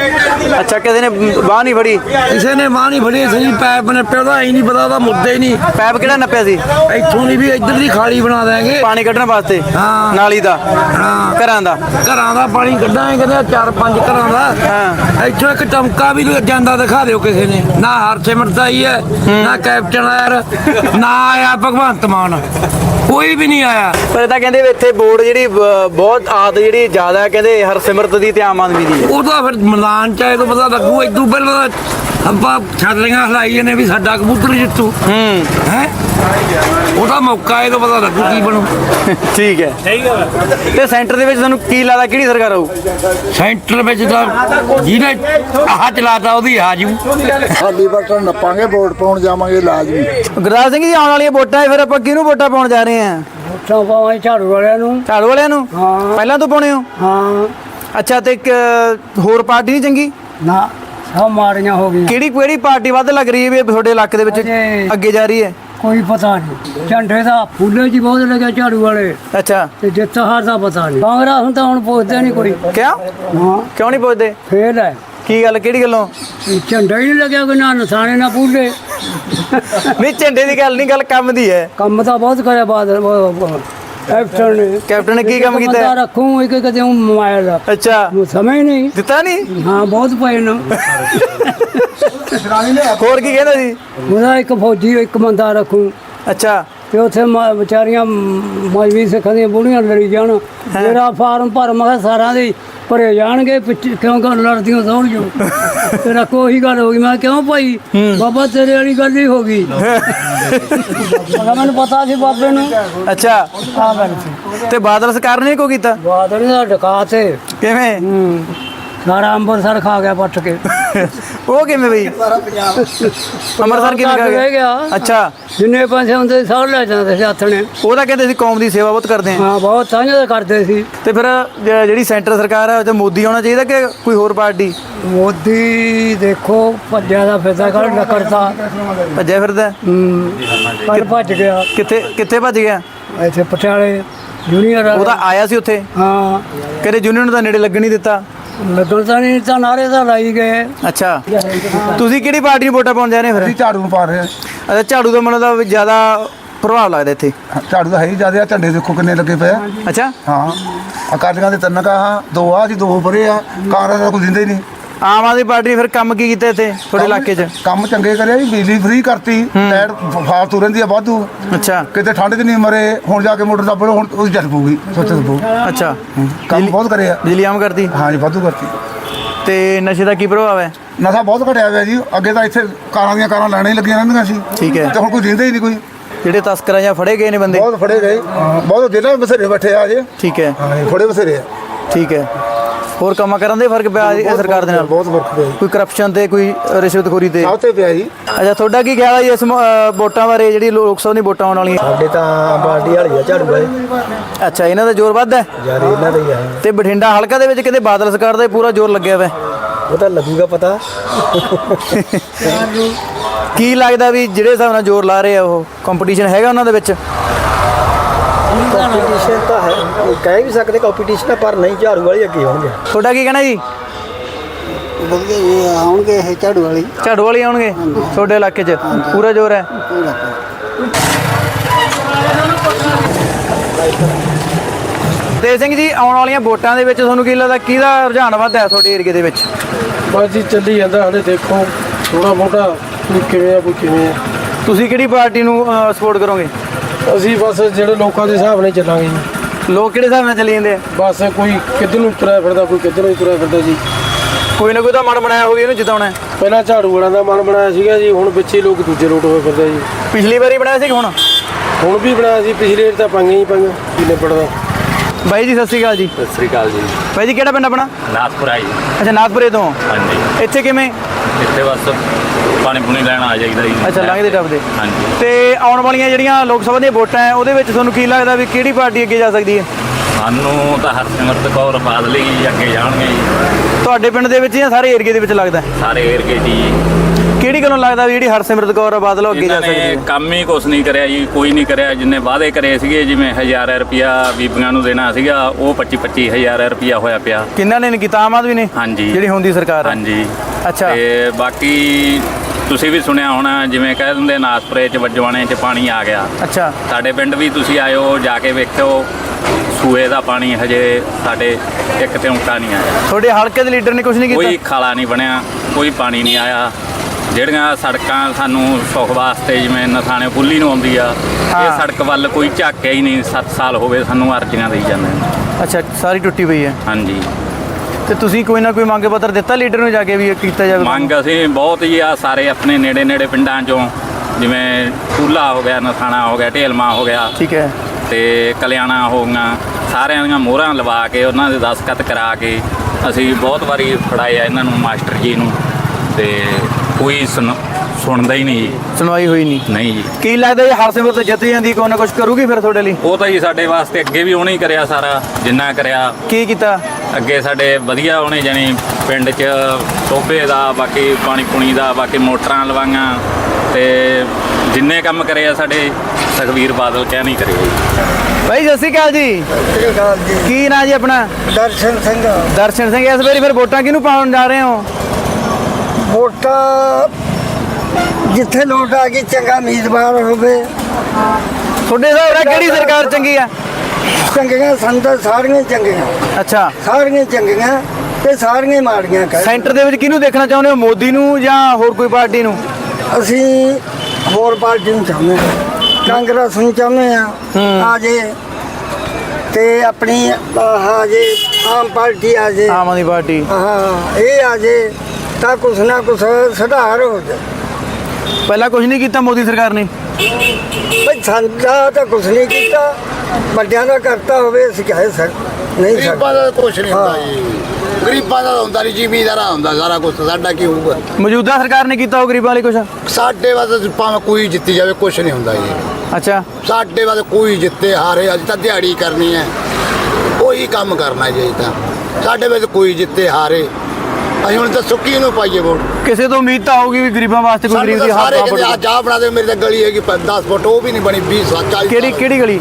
[SPEAKER 2] ਅੱਛਾ ਕਿਸੇ ਨੇ ਬਾਹ ਨਹੀਂ ਫੜੀ?
[SPEAKER 4] ਕਿਸੇ ਨੇ ਮਾਂ ਨਹੀਂ ਫੜੀ ਸੀ ਪੈਪ ਨੇ ਪਿਆਦਾ ਹੀ ਨਹੀਂ ਪਤਾ ਉਹਦਾ ਮੁੱਦਾ ਹੀ ਨਹੀਂ।
[SPEAKER 2] ਪੈਪ ਕਿਹੜਾ ਨੱਪਿਆ ਸੀ?
[SPEAKER 4] ਇੱਥੋਂ ਦੀ ਵੀ ਇੱਧਰ ਦੀ ਖਾਲੀ ਬਣਾ ਦੇਾਂਗੇ
[SPEAKER 2] ਪਾਣੀ ਕੱਢਣ ਵਾਸਤੇ?
[SPEAKER 4] ਹਾਂ।
[SPEAKER 2] ਨਾਲੀ ਦਾ?
[SPEAKER 4] ਹਾਂ।
[SPEAKER 2] ਘਰਾਂ ਦਾ?
[SPEAKER 4] ਘਰਾਂ ਦਾ ਪਾਣੀ ਕੱਢਾਂਗੇ ਕਹਿੰਦੇ ਚਾਰ ਪੰਜ ਘਰਾਂ ਦਾ।
[SPEAKER 2] ਹਾਂ।
[SPEAKER 4] ਇੱਥੋਂ ਇੱਕ ਟਮਕਾ ਵੀ ਨੀ ਜਾਂਦਾ ਦਿਖਾ ਦਿਓ ਕਿਸੇ ਨੇ। ਨਾ ਹਰਸਿਮਰਤ ਦਾ ਹੀ ਹੈ ਨਾ ਕੈਪਟਨ ਆਇਆ ਨਾ ਆਇਆ ਭਗਵੰਤ ਮਾਨ। ਕੋਈ ਵੀ ਨਹੀਂ ਆਇਆ।
[SPEAKER 2] ਪਰ ਇਹ ਤਾਂ ਕਹਿੰਦੇ ਵੀ ਇੱਥੇ ਬੋਰਡ ਜਿਹੜੀ ਬ- ਬਹੁਤ ਆਦ ਜਿਹੜੀ ਜ਼ਿਆਦਾ ਹੈ, ਕਹਿੰਦੇ ਹਰਸਿਮਰਤ ਦੀ ਤੇ ਆਮ ਆਦਮੀ ਦੀ ਹੈ।
[SPEAKER 4] ਉਹ ਤਾਂ ਫਿਰ ਮੈਦਾਨ ਚ ਆਏ ਤੋਂ ਪਤਾ ਲੱਗੂ ਇਦੋਂ ਪਹਿਲਾਂ ਤਾਂ ਆਪਾਂ ਛੱਡਲੀਆਂ ਹਲਾਈ ਜਾਂਦੇ ਵੀ ਸਾਡਾ ਕਬੂਤਰ ਜਿੱਤੂ।
[SPEAKER 2] ਹੂੰ।
[SPEAKER 4] ਹੈ? ਉਹਦਾ ਮੌਕਾ ਆਏ ਤੋਂ ਪਤਾ ਲੱਗੂ ਕੀ ਬਣੂ।
[SPEAKER 2] ਠੀਕ ਹੈ। ਤੇ ਸੈਂਟਰ ਦੇ ਵਿੱਚ ਤੁਹਾਨੂੰ ਕੀ ਲੱਗਦਾ ਕਿਹੜੀ ਸਰਕਾਰ ਆਊ?
[SPEAKER 4] ਸੈਂਟਰ ਵਿੱਚ ਤਾਂ ਜਿਹਨੇ ਆਹ ਚਲਾਤਾ ਉਹਦੀ ਆਜੂ
[SPEAKER 5] ਖਾਲੀ ਬਟਨ ਨੱਪਾਂਗੇ ਵੋਟ ਪਾਉਣ ਜਾਵਾਂਗੇ ਲਾਜ਼ਮੀ।
[SPEAKER 2] ਗੁਰਦਾਸ ਸਿੰਘ ਜੀ ਆਉਣ ਵਾਲੀਆਂ ਵੋਟਾਂ ਹੈ ਫਿਰ ਆਪਾਂ ਕਿਹਨੂੰ ਵੋਟਾਂ ਪਾਉਣ ਜਾ ਰਹੇ ਹਾਂ?
[SPEAKER 3] ਉੱਥੋਂ ਪਾਵਾਂ ਝਾੜੂ ਵਾਲਿਆਂ ਨੂੰ।
[SPEAKER 2] ਝਾੜੂ ਵਾਲਿਆਂ ਨੂੰ?
[SPEAKER 3] ਹਾਂ।
[SPEAKER 2] ਪਹਿਲਾਂ ਤੋਂ ਪਾਉਣੇ ਹੋ?
[SPEAKER 3] ਹਾਂ।
[SPEAKER 2] ਅੱਛਾ ਤੇ ਇੱਕ ਹੋਰ ਪਾਰਟੀ ਨਹੀਂ ਚੰਗੀ?
[SPEAKER 3] ਨਾ। ਸਭ ਮਾਰੀਆਂ ਹੋ ਗਈਆਂ।
[SPEAKER 2] ਕਿਹੜੀ ਕਿਹੜੀ ਪਾਰਟੀ ਵੱਧ ਲੱਗ ਰਹੀ ਹੈ ਵੀ ਤੁਹਾਡੇ ਇਲਾਕੇ ਦੇ ਵਿੱਚ
[SPEAKER 3] ਅਜੇ-
[SPEAKER 2] ਅੱਗੇ ਜਾ ਰਹੀ ਹੈ?
[SPEAKER 3] ਕੋਈ ਪਤਾ ਨਹੀਂ। ਝੰਡੇ ਦਾ ਫੁੱਲੇ ਜੀ ਬਹੁਤ ਲੱਗਿਆ ਝਾੜੂ ਵਾਲੇ।
[SPEAKER 2] ਅੱਛਾ।
[SPEAKER 3] ਤੇ ਜਿੱਤ ਹਾਰ ਦਾ ਪਤਾ ਨਹੀਂ। ਕਾਂਗਰਸ ਨੂੰ ਤਾਂ ਹੁਣ ਪੁੱਛਦੇ ਨਹੀਂ ਕੋਈ।
[SPEAKER 2] ਕਿਆ
[SPEAKER 3] ਹਾਂ।
[SPEAKER 2] ਕਿਉਂ ਨਹੀਂ ਪੁੱਛਦੇ?
[SPEAKER 3] ਫੇਲ ਹੈ।
[SPEAKER 2] ਕੀ ਗੱਲ ਕਿਹੜੀ ਗੱਲੋਂ?
[SPEAKER 3] ਇਹ ਝੰਡਾ ਹੀ ਨਹੀਂ ਲੱਗਿਆ ਕੋਈ ਨਾ ਨਸਾਣੇ ਨਾ ਫੁੱਲੇ।
[SPEAKER 2] ਨਹੀਂ ਝੰਡੇ ਦੀ ਗੱਲ ਨਹੀਂ ਗੱਲ ਕੰਮ ਦੀ ਹੈ।
[SPEAKER 3] ਕੰਮ ਤਾਂ ਬਹੁਤ ਕਰਿਆ ਬਾਦਲ ਐਫਟਰ ਨੇ
[SPEAKER 2] ਕੈਪਟਨ ਨੇ ਕੀ ਕੰਮ ਕੀਤਾ?
[SPEAKER 3] ਬੰਦਾ
[SPEAKER 2] ਹੈ?
[SPEAKER 3] ਰੱਖੂ ਇੱਕ ਇੱਕ ਦਿਉ ਮੋਬਾਈਲ
[SPEAKER 2] ਅੱਛਾ।
[SPEAKER 3] ਨੂੰ ਸਮਝ ਨਹੀਂ।
[SPEAKER 2] ਦਿੱਤਾ ਨਹੀਂ?
[SPEAKER 3] ਹਾਂ ਬਹੁਤ ਪਏ ਨੇ।
[SPEAKER 2] ਹੋਰ ਕੀ ਕਹਿੰਦਾ ਸੀ?
[SPEAKER 3] ਉਹਦਾ ਇੱਕ ਫੌਜੀ ਇੱਕ ਬੰਦਾ ਰੱਖੂ।
[SPEAKER 2] ਅੱਛਾ।
[SPEAKER 3] ਤੇ ਉੱਥੇ ਮ- ਵਿਚਾਰੀਆਂ ਮਜਵੀ ਸਿੱਖਾਂ ਦੀਆਂ ਬੁੜੀਆਂ ਲੜੀ ਜਾਣ। ਮੇਰਾ ਫਾਰਮ ਭਰ ਮੈਂ ਕਿਹਾ ਸਾਰਿਆਂ ਦੇ ਭਰੇ ਜਾਣਗੇ ਪਿੱਛੇ ਕਿਉਂ ਕਰ ਲੜਦੀਆਂ ਸੌਣ ਜੋ *laughs* ਤੇਰਾ ਕੋਈ ਗੱਲ ਹੋ ਗਈ। ਮੈਂ ਕਿਹਾ, ਕਿਉਂ ਭਾਈ? ਬਾਬਾ ਤੇਰੇ ਵਾਲੀ ਗੱਲ ਹੀ ਹੋ ਗਈ। ਮੈਂ ਕਿਹਾ, ਮੈਨੂੰ ਪਤਾ ਸੀ ਬਾਬੇ ਨੂੰ।
[SPEAKER 2] ਅੱਛਾ।
[SPEAKER 3] ਆ ਗੱਲ ਸੀ
[SPEAKER 2] ਤੇ ਬਾਦਲ ਸਰਕਾਰ ਨੇ ਕੋ ਕੀਤਾ?
[SPEAKER 3] ਬਾਦਲ ਦਾ ਡਕਾ ਤੇ।
[SPEAKER 2] ਕਿਵੇਂ?
[SPEAKER 3] ਹੂੰ। ਸਾਰਾ ਅੰਬਰਸਰ ਖਾ ਗਿਆ ਪੱਟ ਕੇ। *laughs*
[SPEAKER 2] ਉਹ ਕਿਵੇਂ ਬਈ? ਅੰਮ੍ਰਿਤਸਰ ਕਿਵੇਂ
[SPEAKER 3] ਰਹਿ
[SPEAKER 2] ਗਿਆ?
[SPEAKER 3] ਗਿਆ
[SPEAKER 2] ਅੱਛਾ।
[SPEAKER 3] ਜਿੰਨੇ ਪੈਸੇ ਹੁੰਦੇ ਸੀ ਸਭ ਲੈ ਜਾਂਦੇ ਸੀ ਹੱਥ ਨੇ।
[SPEAKER 2] ਉਹ ਤਾਂ ਕਹਿੰਦੇ ਸੀ ਕੌਮ ਦੀ ਸੇਵਾ ਬਹੁਤ ਕਰਦੇ ਆ।
[SPEAKER 3] ਹਾਂ ਬਹੁਤ ਸਾਂਝਾ ਤਾਂ ਕਰਦੇ ਸੀ।
[SPEAKER 2] ਤੇ ਫਿਰ ਜ- ਜਿਹੜੀ ਸੈਂਟਰ ਸਰਕਾਰ ਹੈ ਉਹ 'ਚ ਮੋਦੀ ਆਉਣਾ ਚਾਹੀਦਾ ਕਿ ਕੋਈ ਹੋਰ ਪਾਰਟੀ?
[SPEAKER 3] ਮੋਦੀ ਦੇਖੋ ਭੱਜਿਆ ਦਾ ਫਿਰਦਾ ਕਰ ਨਕਰਤਾ
[SPEAKER 2] ਭੱਜਿਆ ਫਿਰਦਾ?
[SPEAKER 3] ਹੂੰ। ਪਰ ਭੱਜ ਗਿਆ।
[SPEAKER 2] ਕਿੱਥੇ ਕਿੱਥੇ ਭੱਜ ਗਿਆ?
[SPEAKER 3] ਇੱਥੇ ਪਟਿਆਲੇ ਜੂਨੀਅਰ
[SPEAKER 2] ਉਹ ਤਾਂ ਆਇਆ ਸੀ ਉੱਥੇ?
[SPEAKER 3] ਹਾਂ।
[SPEAKER 2] ਕਹਿੰਦੇ ਜੂਨੀਅਰ ਨੂੰ ਤਾਂ ਨੇੜੇ ਲੱਗਣ ਨਹੀਂ ਦਿੱਤਾ।
[SPEAKER 3] ਲੱਗਣ ਤਾਂ ਨਹੀਂ ਤਾਂ ਨਾਰੇ ਤਾਂ ਲਾਈ ਗਏ।
[SPEAKER 2] ਅੱਛਾ। ਤੁਸੀਂ ਕਿਹੜੀ ਪਾਰਟੀ ਨੂੰ ਵੋਟਾਂ ਪਾਉਣ ਜਾ ਰਹੇ ਹੋ
[SPEAKER 5] ਅਸੀਂ
[SPEAKER 2] ਫਿਰ
[SPEAKER 5] ਝਾੜੂ ਨੂੰ ਪਾ ਰਹੇ
[SPEAKER 2] ਅੱਛਾ ਝਾੜੂ ਦਾ ਮਨ ਦਾ ਜ਼ਿਆਦਾ ਪ੍ਰਭਾਵ ਲੱਗਦਾ ਇੱਥੇ।
[SPEAKER 5] ਝਾੜੂ ਦਾ ਹੈ ਹੀ ਜ਼ਿਆਦਾ। ਝੰਡੇ ਦੇਖੋ ਕਿੰਨੇ ਲੱਗੇ ਪਏ ਆ।
[SPEAKER 2] ਅੱਛਾ।
[SPEAKER 5] ਹਾਂ। ਅਕਾਲੀਆਂ ਦੇ ਤਿੰਨ ਕਾ ਦੋ ਆ ਜੀ ਦੋ ਪਰੇ ਆ। ਕਾਂਗਰਸ ਦਾ ਕੋਈ ਦਿੰਦੇ ਹੀ ਨਹੀਂ।
[SPEAKER 2] ਆਮ ਆਦਮੀ ਪਾਰਟੀ ਨੇ ਫਿਰ ਕੰਮ ਕੀ ਕੀਤਾ ਇੱਥੇ ਤੁਹਾਡੇ ਇਲਾਕੇ 'ਚ?
[SPEAKER 5] ਕੰਮ ਚੰਗੇ ਕਰਿਆ ਜੀ ਬਿਜਲੀ ਫ੍ਰੀ ਕਰਤੀ ਲਾਈਟ ਫਾਲਤੂ ਰਹਿੰਦੀ ਆ ਵਾਧੂ।
[SPEAKER 2] ਅੱਛਾ।
[SPEAKER 5] ਕਿਤੇ ਠੰਡ 'ਚ ਨਹੀਂ ਮਰੇ ਹੁਣ ਜਾ ਕੇ ਮੋਟਰ ਦਾ ਹੁਣ ਉਹਦੀ ਜੱਟ ਪਊਗੀ ਸੋਚ ਪਊ
[SPEAKER 2] ਅੱਛਾ।
[SPEAKER 5] ਕੰਮ ਬਹੁਤ ਕਰਿਆ।
[SPEAKER 2] ਬਿਜਲੀ ਆਮ ਕਰਦੀ
[SPEAKER 5] ਹਾਂ ਜੀ ਵਾਧੂ ਕਰਤੀ।
[SPEAKER 2] ਤੇ ਨਸ਼ੇ ਦਾ ਕੀ ਪ੍ਰਭਾਵ ਹੈ?
[SPEAKER 5] ਨਸ਼ਾ ਬਹੁਤ ਘਟਿਆ ਹੋਇਆ ਜੀ ਅੱਗੇ ਤਾਂ ਇੱਥੇ ਕਾਰਾਂ ਦੀਆਂ ਕਾਰਾਂ ਲੈਣੇ ਹੀ ਲੱਗੀਆਂ ਰਹਿੰਦੀਆਂ ਸੀ।
[SPEAKER 2] ਠੀਕ ਹੈ।
[SPEAKER 5] ਤੇ ਹੁਣ ਕੋਈ ਦਿੰਦਾ ਹੀ ਨਹੀਂ ਕੋਈ।
[SPEAKER 2] ਜਿਹੜੇ ਤਸਕਰਾਂ ਜਾਂ ਫੜੇ ਗਏ ਨੇ ਬੰਦੇ?
[SPEAKER 5] ਬਹੁਤ ਫੜੇ ਗਏ। ਬਹੁਤ ਜ਼ਿਲ੍ਹਾ ਬਸੇਰੇ ਬੈਠੇ ਆ ਜੇ
[SPEAKER 2] ਠੀਕ ਹੈ।
[SPEAKER 5] ਹਾਂ ਫੜੇ ਬਸੇਰੇ ਆ।
[SPEAKER 2] ਠੀਕ ਹੈ। ਹੋਰ ਕੰਮਾਂ ਕਰਨ ਦੇ ਫ਼ਰਕ ਪਿਆ ਇਹ ਸਰਕਾਰ ਦੇ ਨਾਲ।
[SPEAKER 5] ਬਹੁਤ ਫ਼ਰਕ ਪਿਆ ਜੀ।
[SPEAKER 2] ਕੋਈ ਕਰਪਸ਼ਨ ਤੇ ਕੋਈ ਰਿਸ਼ਵਤਖੋਰੀ ਤੇ।
[SPEAKER 5] ਸਭ ਤੇ ਪਿਆ ਜੀ।
[SPEAKER 2] ਅੱਛਾ ਤੁਹਾਡਾ ਕੀ ਖਿਆਲ ਹੈ ਜੀ ਇਸ ਵੋਟਾਂ ਬਾਰੇ ਜਿਹੜੀ ਲੋਕ ਸਭਾ ਦੀ ਵੋਟਾਂ ਆਉਣ ਵਾਲੀਆਂ?
[SPEAKER 9] ਸਾਡੇ ਤਾਂ ਪਾਰਟੀ ਵਾਲੀ ਆ ਝਾੜੂ ਵਾਲੀ।
[SPEAKER 2] ਅੱਛਾ ਇਹਨਾਂ ਦਾ ਜ਼ੋਰ ਵੱਧ ਹੈ?
[SPEAKER 9] ਯਾਰ ਇਹਨਾਂ ਦਾ ਹੀ ਆ।
[SPEAKER 2] ਤੇ ਬਠਿੰਡਾ ਹਲਕਾ ਦੇ ਵਿੱਚ ਕਹਿੰਦੇ ਬਾਦਲ ਸਰਕਾਰ ਦਾ ਪੂਰਾ ਜ਼ੋਰ ਲੱਗਿਆ ਹੋਇਆ।
[SPEAKER 9] ਉਹ ਤਾਂ ਲੱਗੂਗਾ ਪਤਾ।
[SPEAKER 2] ਕੀ ਲੱਗਦਾ ਵੀ ਜਿਹੜੇ ਹਿਸਾਬ ਨਾਲ ਜ਼ੋਰ ਲਾ ਰਹੇ ਆ ਉਹ ਕੰਪੀਟੀਸ਼ਨ ਹੈਗਾ ਉਹਨਾਂ ਦੇ ਵਿੱਚ?
[SPEAKER 9] ਕੰਪੀਟੀਸ਼ਨ ਤਾਂ ਹੈ। ਉਹ ਕਹਿ ਵੀ ਸਕਦੇ ਕੰਪੀਟੀਸ਼ਨ ਪਰ ਨਹੀਂ ਝਾੜੂ ਵਾਲੀ ਅੱਗੇ ਹੋਣਗੇ
[SPEAKER 2] ਤੁਹਾਡਾ ਕੀ ਕਹਿਣਾ ਜੀ?
[SPEAKER 10] ਵਧੀਆ ਜੀ ਆਉਣਗੇ ਇਹ ਝਾੜੂ ਵਾਲੀ।
[SPEAKER 2] ਝਾੜੂ ਵਾਲੀ ਆਉਣਗੇ? ਤੁਹਾਡੇ ਇਲਾਕੇ 'ਚ? ਪੂਰਾ ਜ਼ੋਰ ਹੈ? ਤੇ ਸਿੰਘ ਜੀ ਆਉਣ ਵਾਲੀਆਂ ਵੋਟਾਂ ਦੇ ਵਿੱਚ ਤੁਹਾਨੂੰ ਕੀ ਲੱਗਦਾ ਕਿਹਦਾ ਰੁਝਾਨ ਵੱਧ ਹੈ ਤੁਹਾਡੇ ਏਰੀਏ ਦੇ ਵਿੱਚ?
[SPEAKER 11] ਬਸ ਜੀ ਚੱਲੀ ਜਾਂਦਾ ਹਲੇ ਦੇਖੋ ਥੋੜਾ ਮੋਟਾ ਕਿਵੇਂ ਆ ਕੋਈ ਕਿਵੇਂ ਆ।
[SPEAKER 2] ਤੁਸੀਂ ਕਿਹੜੀ ਪਾਰਟੀ ਨੂੰ ਸਪੋਰਟ ਕਰੋਗੇ?
[SPEAKER 11] ਅਸੀਂ ਬਸ ਜਿਹੜੇ ਲੋਕਾਂ ਦੇ ਹਿਸਾਬ ਨਾਲ ਚੱਲਾਂਗੇ ਜੀ।
[SPEAKER 2] ਲੋਕ ਕਿਹੜੇ ਹਿਸਾਬ ਨਾਲ ਚੱਲੀ ਜਾਂਦੇ ਆ?
[SPEAKER 11] ਬਸ ਕੋਈ ਕਿੱਧਰ ਨੂੰ ਤੁਰਿਆ ਫਿਰਦਾ ਕੋਈ ਕਿੱਧਰ ਨੂੰ ਤੁਰਿਆ ਫਿਰਦਾ ਜੀ।
[SPEAKER 2] ਕੋਈ ਨਾ ਕੋਈ ਤਾਂ ਮਨ ਬਣਾਇਆ ਹੋਵੇ ਇਹਨੂੰ ਜਿਤਾਉਣਾ। ਹੈ।
[SPEAKER 11] ਪਹਿਲਾਂ ਝਾੜੂ ਵਾਲਾ ਦਾ ਮਨ ਬਣਾਇਆ ਸੀਗਾ ਜੀ ਹੁਣ ਪਿੱਛੇ ਲੋਕ ਦੂਜੇ ਲੋਟ ਹੋਏ ਫਿਰਦੇ ਜੀ।
[SPEAKER 2] ਪਿਛਲੀ ਵਾਰੀ ਬਣਾਇਆ ਸੀ ਕਿ ਹੁਣ?
[SPEAKER 11] ਹੁਣ ਵੀ ਬਣਾਇਆ ਸੀ ਪਿਛਲੇ ਵਾਰ ਤਾਂ ਪੰਗੇ ਹੀ ਪੰਗੇ ਕੀ ਨਿਬੜਦਾ।
[SPEAKER 2] ਬਾਈ ਜੀ ਸਤਿ ਸ਼੍ਰੀ ਅਕਾਲ ਜੀ।
[SPEAKER 6] ਸਤਿ ਸ੍ਰੀ ਅਕਾਲ ਜੀ।
[SPEAKER 2] ਬਾਈ ਜੀ ਕਿਹੜਾ ਪਿੰਡ ਆਪਣਾ?
[SPEAKER 6] ਨਾਥਪੁਰਾ ਜੀ।
[SPEAKER 2] ਅੱਛਾ ਨਾਗਪੁਰੇ ਤੋਂ।
[SPEAKER 6] ਹਾਂਜੀ।
[SPEAKER 2] ਇੱਥੇ ਕਿਵੇਂ?
[SPEAKER 6] ਇੱਥੇ ਬਸ ਪਾਣੀ ਪੂਣੀ ਲੈਣ ਆ ਜਾਈਦਾ ਜੀ।
[SPEAKER 2] ਅੱਛਾ ਲੰਘਦੇ ਟੱਪਦੇ
[SPEAKER 6] ਹਾਂਜੀ।
[SPEAKER 2] ਤੇ ਆਉਣ ਵਾਲੀਆਂ ਜਿਹੜੀਆਂ ਲੋਕ ਸਭਾ ਦੀਆਂ ਵੋਟਾਂ ਹੈ ਉਹਦੇ ਵਿੱਚ ਤੁਹਾਨੂੰ ਕੀ ਲੱਗਦਾ ਵੀ ਕਿਹੜੀ ਪਾਰਟੀ ਅੱਗੇ ਜਾ ਸਕਦੀ ਹੈ?
[SPEAKER 6] ਸਾਨੂੰ ਤਾਂ ਹਰਸਿਮਰਤ ਕੌਰ ਬਾਦਲ ਹੀ ਅੱਗੇ ਜਾਣਗੇ ਜੀ।
[SPEAKER 2] ਤੁਹਾਡੇ ਪਿੰਡ ਦੇ ਵਿੱਚ ਜਾਂ ਸਾਰੇ ਏਰੀਏ ਦੇ ਵਿੱਚ ਲੱਗਦਾ?
[SPEAKER 6] ਸਾਰੇ ਏਰੀਏ ਜੀ
[SPEAKER 2] ਕਿਹੜੀ ਗੱਲੋਂ ਲੱਗਦਾ ਵੀ ਜਿਹੜੀ ਹਰਸਿਮਰਤ ਕੌਰ ਬਾਦਲ ਉਹ ਅੱਗੇ ਜਾ
[SPEAKER 6] ਇਹਨਾਂ
[SPEAKER 2] ਸਕਦੀ
[SPEAKER 6] ਨੇ
[SPEAKER 2] ਹੈ?
[SPEAKER 6] ਕੰਮ ਹੀ ਕੁਛ ਨਹੀਂ ਕਰਿਆ ਜੀ ਕੋਈ ਨਹੀਂ ਕਰਿਆ। ਜਿੰਨੇ ਵਾਅਦੇ ਕਰੇ ਸੀਗੇ ਜਿਵੇਂ 1000 ਰੁਪਿਆ ਬੀਬੀਆਂ ਨੂੰ ਦੇਣਾ ਸੀਗਾ ਉਹ 25 25000 ਰੁਪਿਆ ਹੋਇਆ ਪਿਆ।
[SPEAKER 2] ਕਿੰਨਾਂ ਨੇ ਨਹੀਂ ਕੀਤਾ? ਆਮ ਆਦਮੀ ਨੇ?
[SPEAKER 6] ਹਾਂਜੀ।
[SPEAKER 2] ਜਿਹੜੀ ਹੁੰਦੀ ਸਰਕਾਰ ਹੈ
[SPEAKER 6] ਹਾਂਜੀ।
[SPEAKER 2] ਅੱਛਾ।
[SPEAKER 6] ਤੇ ਬਾਕੀ ਤੁਸੀਂ ਵੀ ਸੁਣਿਆ ਹੋਣਾ ਜਿਵੇਂ ਕਹਿ ਦਿੰਦੇ ਨਾਸਪੁਰੇ ਚ ਵਜਵਾਣੇ ਚ ਪਾਣੀ ਆ ਗਿਆ।
[SPEAKER 2] ਅੱਛਾ।
[SPEAKER 6] ਸਾਡੇ ਪਿੰਡ ਵੀ ਤੁਸੀਂ ਆਇਓ ਜਾ ਕੇ ਵੇਖਿਓ। ਸੂਏ ਦਾ ਪਾਣੀ ਹਜੇ ਸਾਡੇ ਇੱਕ ਤਿਉਂਕਾ ਨਹੀਂ ਆਇਆ।
[SPEAKER 2] ਤੁਹਾਡੇ ਹਲਕੇ ਦੇ ਲੀਡਰ ਨੇ ਕੁਝ ਨਹੀਂ
[SPEAKER 6] ਕੋਈ
[SPEAKER 2] ਕੀਤਾ
[SPEAKER 6] ਖਾਲਾ ਨਹੀਂ ਬਣਿਆ ਕੋਈ ਪਾਣੀ ਨਹੀਂ ਆਇਆ। ਜਿਹੜੀਆਂ ਸੜਕਾਂ ਸਾਨੂੰ ਸੁੱਖ ਵਾਸਤੇ ਜਿਵੇਂ ਨਥਾਣੇ ਪੁੱਲੀ ਨੂੰ ਆਉਂਦੀ ਆ। ਇਹ ਸੜਕ ਵੱਲ ਕੋਈ ਝਾਕਿਆ ਹੀ ਨਹੀਂ 7 ਸਾਲ ਹੋ ਗਏ ਸਾਨੂੰ ਅਰਜ਼ੀਆਂ ਦੇਈ ਜਾਂਦੇ ਨੇ।
[SPEAKER 2] ਅੱਛਾ ਸਾਰੀ ਟੁੱਟੀ ਪਈ ਹੈ?
[SPEAKER 6] ਹਾਂਜੀ।
[SPEAKER 2] ਤੇ ਤੁਸੀਂ ਕੋਈ ਨਾ ਕੋਈ ਮੰਗ ਪੱਤਰ ਦਿੱਤਾ ਲੀਡਰ ਨੂੰ ਜਾ ਕੇ ਵੀ ਇਹ ਕੀਤਾ ਜਾਵੇ?
[SPEAKER 6] ਮੰਗ ਅਸੀਂ ਬਹੁਤ ਹੀ ਆ ਸਾਰੇ ਆਪਣੇ ਨੇੜੇ ਨੇੜੇ ਪਿੰਡਾਂ ਚੋਂ ਜਿਵੇਂ ਪੂਲਾ ਹੋ ਗਿਆ ਨਥਾਣਾ ਹੋ ਗਿਆ ਢੇਲਮਾ ਹੋ ਗਿਆ।
[SPEAKER 2] ਠੀਕ ਹੈ।
[SPEAKER 6] ਤੇ ਕਲਿਆਣਾ ਹੋ ਗਈਆਂ ਸਾਰਿਆਂ ਦੀਆਂ ਮੋਹਰਾਂ ਲਵਾ ਕੇ ਉਹਨਾਂ ਦੇ ਦਸਖਤ ਕਰਾ ਕੇ ਅਸੀਂ ਬਹੁਤ ਵਾਰੀ ਫੜਾਏ ਆ ਇਹਨਾਂ ਨੂੰ ਮਾਸਟਰ ਜੀ ਨੂੰ। ਤੇ ਕੋਈ ਸੁਣ- ਸੁਣਦਾ ਹੀ ਨਹੀਂ ਜੀ।
[SPEAKER 2] ਸੁਣਵਾਈ ਹੋਈ ਨਹੀਂ।
[SPEAKER 6] ਨਹੀਂ ਜੀ।
[SPEAKER 2] ਕੀ ਲੱਗਦਾ ਜੀ ਹਰਸਿਮਰਤ ਜਿੱਤ ਜਾਂਦੀ ਕੋਈ ਨਾ ਕੁਝ ਕਰੂਗੀ ਫਿਰ ਤੁਹਾਡੇ ਲਈ?
[SPEAKER 6] ਉਹ ਤਾਂ ਜੀ ਸਾਡੇ ਵਾਸਤੇ ਅੱਗੇ ਵੀ ਉਹਨੇ ਹੀ ਕਰਿਆ ਸਾਰਾ ਜਿੰਨਾ ਕਰਿਆ।
[SPEAKER 2] ਕੀ ਕੀਤਾ?
[SPEAKER 6] ਅੱਗੇ ਸਾਡੇ ਵਧੀਆ ਉਹਨੇ ਜਾਣੀ ਪਿੰਡ 'ਚ ਟੋਬੇ ਦਾ ਬਾਕੀ ਪਾਣੀ ਪੁਣੀ ਦਾ ਬਾਕੀ ਮੋਟਰਾਂ ਲਵਾਈਆਂ। ਤੇ ਜਿੰਨੇ ਕੰਮ ਕਰੇ ਆ ਸਾਡੇ ਸੁਖਬੀਰ ਬਾਦਲ ਕਹਿ ਨਹੀਂ ਕਰੇ। ਜੀ।
[SPEAKER 2] ਬਾਈ ਸਤਿ ਸ਼੍ਰੀ ਅਕਾਲ ਜੀ। ਕੀ ਨਾਂ ਜੀ ਆਪਣਾ?
[SPEAKER 9] ਦਰਸ਼ਨ ਸਿੰਘ।
[SPEAKER 2] ਦਰਸ਼ਨ ਸਿੰਘ ਇਸ ਵਾਰੀ ਫਿਰ ਵੋਟਾਂ ਕਿਹਨੂੰ ਪਾਉਣ ਜਾ ਰਹੇ ਹੋ?
[SPEAKER 9] ਵੋਟਾਂ ਜਿੱਥੇ ਲੋਟ ਆ ਗਈ ਚੰਗਾ ਉਮੀਦਵਾਰ ਹੋਵੇ।
[SPEAKER 2] ਤੁਹਾਡੇ ਹਿਸਾਬ ਨਾਲ ਕਿਹੜੀ ਸਰਕਾਰ ਚੰਗੀ ਆ?
[SPEAKER 9] ਚੰਗੀਆਂ ਸੰਤਾਂ ਸਾਰੀਆਂ ਚੰਗੀਆਂ।
[SPEAKER 2] ਅੱਛਾ।
[SPEAKER 9] ਸਾਰੀਆਂ ਚੰਗੀਆਂ ਤੇ ਸਾਰੀਆਂ ਮਾੜੀਆਂ ਕਹਿ
[SPEAKER 2] ਸੈਂਟਰ ਦੇ ਵਿੱਚ ਕਿਹਨੂੰ ਦੇਖਣਾ ਚਾਹੁੰਦੇ ਹੋ ਮੋਦੀ ਨੂੰ ਜਾਂ ਹੋਰ ਕੋਈ ਪਾਰਟੀ ਨੂੰ?
[SPEAKER 9] ਅਸੀਂ ਹੋਰ ਪਾਰਟੀ ਨੂੰ ਚਾਹੁੰਦੇ ਹਾਂ। ਕਾਂਗਰਸ ਨੂੰ ਚਾਹੁੰਦੇ ਆ ਆ ਜੇ ਤੇ ਆਪਣੀ ਆ ਜੇ ਆਮ ਪਾਰਟੀ ਆ ਜੇ।
[SPEAKER 2] ਆਮ ਆਦਮੀ ਪਾਰਟੀ।
[SPEAKER 9] ਹਾਂ ਇਹ ਆ ਜੇ। ਤਾਂ ਕੁਛ ਨਾ ਕੁਛ ਸੁਧਾਰ ਹੋ ਜਾ
[SPEAKER 2] ਪਹਿਲਾਂ ਕੁਝ ਨਹੀਂ ਕੀਤਾ ਮੋਦੀ ਸਰਕਾਰ ਨੇ?
[SPEAKER 9] ਬਈ ਸੰਤਾ ਤਾਂ ਕੁਛ ਨਹੀਂ ਕੀਤਾ। ਵੱਡਿਆਂ ਦਾ ਕਰਤਾ ਹੋਵੇ ਅਸੀਂ ਕਹਿ ਸਕ ਨਹੀਂ ਸਕ
[SPEAKER 5] ਗਰੀਬਾਂ ਦਾ ਕੁਛ ਨਹੀਂ ਹੁੰਦਾ ਜੀ। ਗਰੀਬਾਂ ਦਾ ਹੁੰਦਾ ਨਹੀਂ ਜ਼ਿਮੀਦਾਰਾਂ ਹੁੰਦਾ ਸਾਰਾ ਕੁਝ ਸਾਡਾ ਕੀ ਹੋਊਗਾ?
[SPEAKER 2] ਮੌਜੂਦਾ ਸਰਕਾਰ ਨੇ ਕੀਤਾ ਉਹ ਗਰੀਬਾਂ ਲਈ ਕੁਝ
[SPEAKER 5] ਸਾਡੇ ਵਾਸਤੇ ਭਾਵੇਂ ਕੋਈ ਜਿੱਤੀ ਜਾਵੇ ਕੁਛ ਨਹੀਂ ਹੁੰਦਾ ਜੀ।
[SPEAKER 2] ਅੱਛਾ।
[SPEAKER 5] ਸਾਡੇ ਵਾਸਤੇ ਕੋਈ ਜਿੱਤੇ ਹਾਰੇ ਅੱਜ ਤਾਂ ਦਿਹਾੜੀ ਕਰਨੀ ਹੈ। ਉਹੀ ਕੰਮ ਕਰਨਾ ਜੀ ਤਾਂ। ਸਾਡੇ ਵਿੱਚ ਕੋਈ ਜਿੱਤੇ ਹਾਰੇ। ਅਸੀਂ ਹੁਣ ਦੱਸੋ ਕਿਹਨੂੰ ਪਾਈਏ ਵੋਟ।
[SPEAKER 2] ਕਿਸੇ ਤੋਂ ਉਮੀਦ ਤਾਂ ਹੋਊਗੀ ਵੀ ਗਰੀਬਾਂ ਵਾਸਤੇ ਕੋਈ ਗਰੀਬ ਦੀ
[SPEAKER 5] ਸਾਰੇ
[SPEAKER 2] ਹੱਥ
[SPEAKER 5] ਕਹਿੰਦੇ ਆ ਜਾ ਬਣਾ ਦੇ ਮੇਰੀ ਤਾਂ ਗਲੀ ਹੈਗੀ 10 ਫੁੱਟ ਉਹ ਵੀ ਨਹੀਂ ਬਣੀ 20 ਸਾਲ 40
[SPEAKER 2] ਕਿਹੜੀ। ਕਿਹੜੀ ਗਲੀ?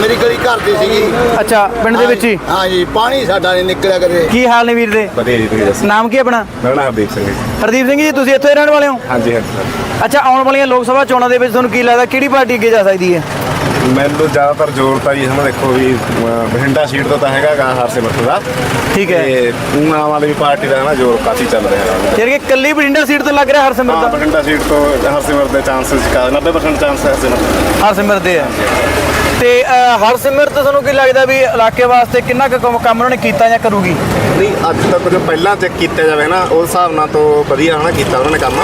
[SPEAKER 5] ਮੇਰੀ ਗਲੀ ਘਰ ਦੀ ਸੀਗੀ।
[SPEAKER 2] ਅੱਛਾ ਪਿੰਡ ਦੇ ਵਿੱਚ ਹੀ?
[SPEAKER 5] ਹਾਂ ਜੀ ਪਾਣੀ ਸਾਡਾ ਨਹੀਂ ਨਿਕਲਿਆ ਕਦੇ।
[SPEAKER 2] ਕੀ ਹਾਲ ਨੇ ਵੀਰ ਦੇ?
[SPEAKER 7] ਵਧੀਆ ਜੀ ਤੁਸੀਂ ਦੱਸੋ?
[SPEAKER 2] ਨਾਮ ਕੀ ਹੈ ਆਪਣਾ?
[SPEAKER 7] ਮੇਰਾ ਨਾਮ ਹਰਦੀਪ ਸਿੰਘ ਹੈ
[SPEAKER 2] ਹਰਦੀਪ ਸਿੰਘ ਜੀ ਤੁਸੀਂ ਇੱਥੇ ਰਹਿਣ ਵਾਲੇ ਹੋ?
[SPEAKER 7] ਹਾਂਜੀ ਹਾਂਜੀ।
[SPEAKER 2] ਅੱਛਾ ਆਉਣ ਵਾਲੀਆਂ ਲੋਕ ਸਭਾ ਚੋਣਾਂ ਦੇ ਵਿੱਚ ਤੁਹਾਨੂੰ ਕੀ ਲੱਗਦਾ ਕਿਹੜੀ ਪਾਰਟੀ ਅੱਗੇ ਜਾ ਸਕਦੀ ਹੈ?
[SPEAKER 7] ਮੈਨੂੰ ਜ਼ਿਆਦਾਤਰ ਜ਼ੋਰ ਤਾਂ ਜੀ ਹੁਣ ਦੇਖੋ ਵੀ ਅਹ, ਬਠਿੰਡਾ ਸੀਟ ਤੋਂ ਤਾਂ ਹੈਗਾ ਗਾ ਹਰਸਿਮਰਤ ਦਾ।
[SPEAKER 2] ਠੀਕ ਹੈ।
[SPEAKER 7] ਤੇ ਊਂ ਆਮ ਆਦਮੀ ਪਾਰਟੀ ਦਾ ਨਾ ਜ਼ੋਰ ਕਾਫੀ ਚੱਲ ਰਿਹਾ। ਹੈ
[SPEAKER 2] ਯਾਰ ਕਿ ਕੱਲੀ ਬਠਿੰਡਾ ਸੀਟ ਤੋਂ ਲੱਗ ਰਿਹਾ ਹਰਸਿਮਰਤ
[SPEAKER 7] ਹਾਂ
[SPEAKER 2] ਦਾ?
[SPEAKER 7] ਬਠਿੰਡਾ ਸੀਟ ਤੋਂ ਹਰਸਿਮਰਤ ਦੇ ਚਾਂਸਸ ਕਾ 90% ਚਾਂਸ ਹੈ ਹਰਸਿਮਰਤ
[SPEAKER 2] ਹਰਸਿਮਰਤ ਦੇ। ਆ। ਤੇ ਅਹ, ਹਰਸਿਮਰਤ ਤੁਹਾਨੂੰ ਕੀ ਲੱਗਦਾ ਵੀ ਇਲਾਕੇ ਵਾਸਤੇ ਕਿੰਨਾ ਕੁ ਕੰਮ ਕੰਮ ਉਹਨਾਂ ਨੇ ਕੀਤਾ ਜਾਂ ਕਰੂਗੀ?
[SPEAKER 7] ਨਹੀਂ ਅੱਜ ਤੱਕ ਜੋ ਪਹਿਲਾਂ ਚੈੱਕ ਕੀਤਾ ਜਾਵੇ ਨਾ ਉਸ ਹਿਸਾਬ ਨਾਲ ਤੋਂ ਵਧੀਆ ਹਨਾ ਕੀਤਾ ਉਹਨਾਂ ਨੇ ਕੰਮ।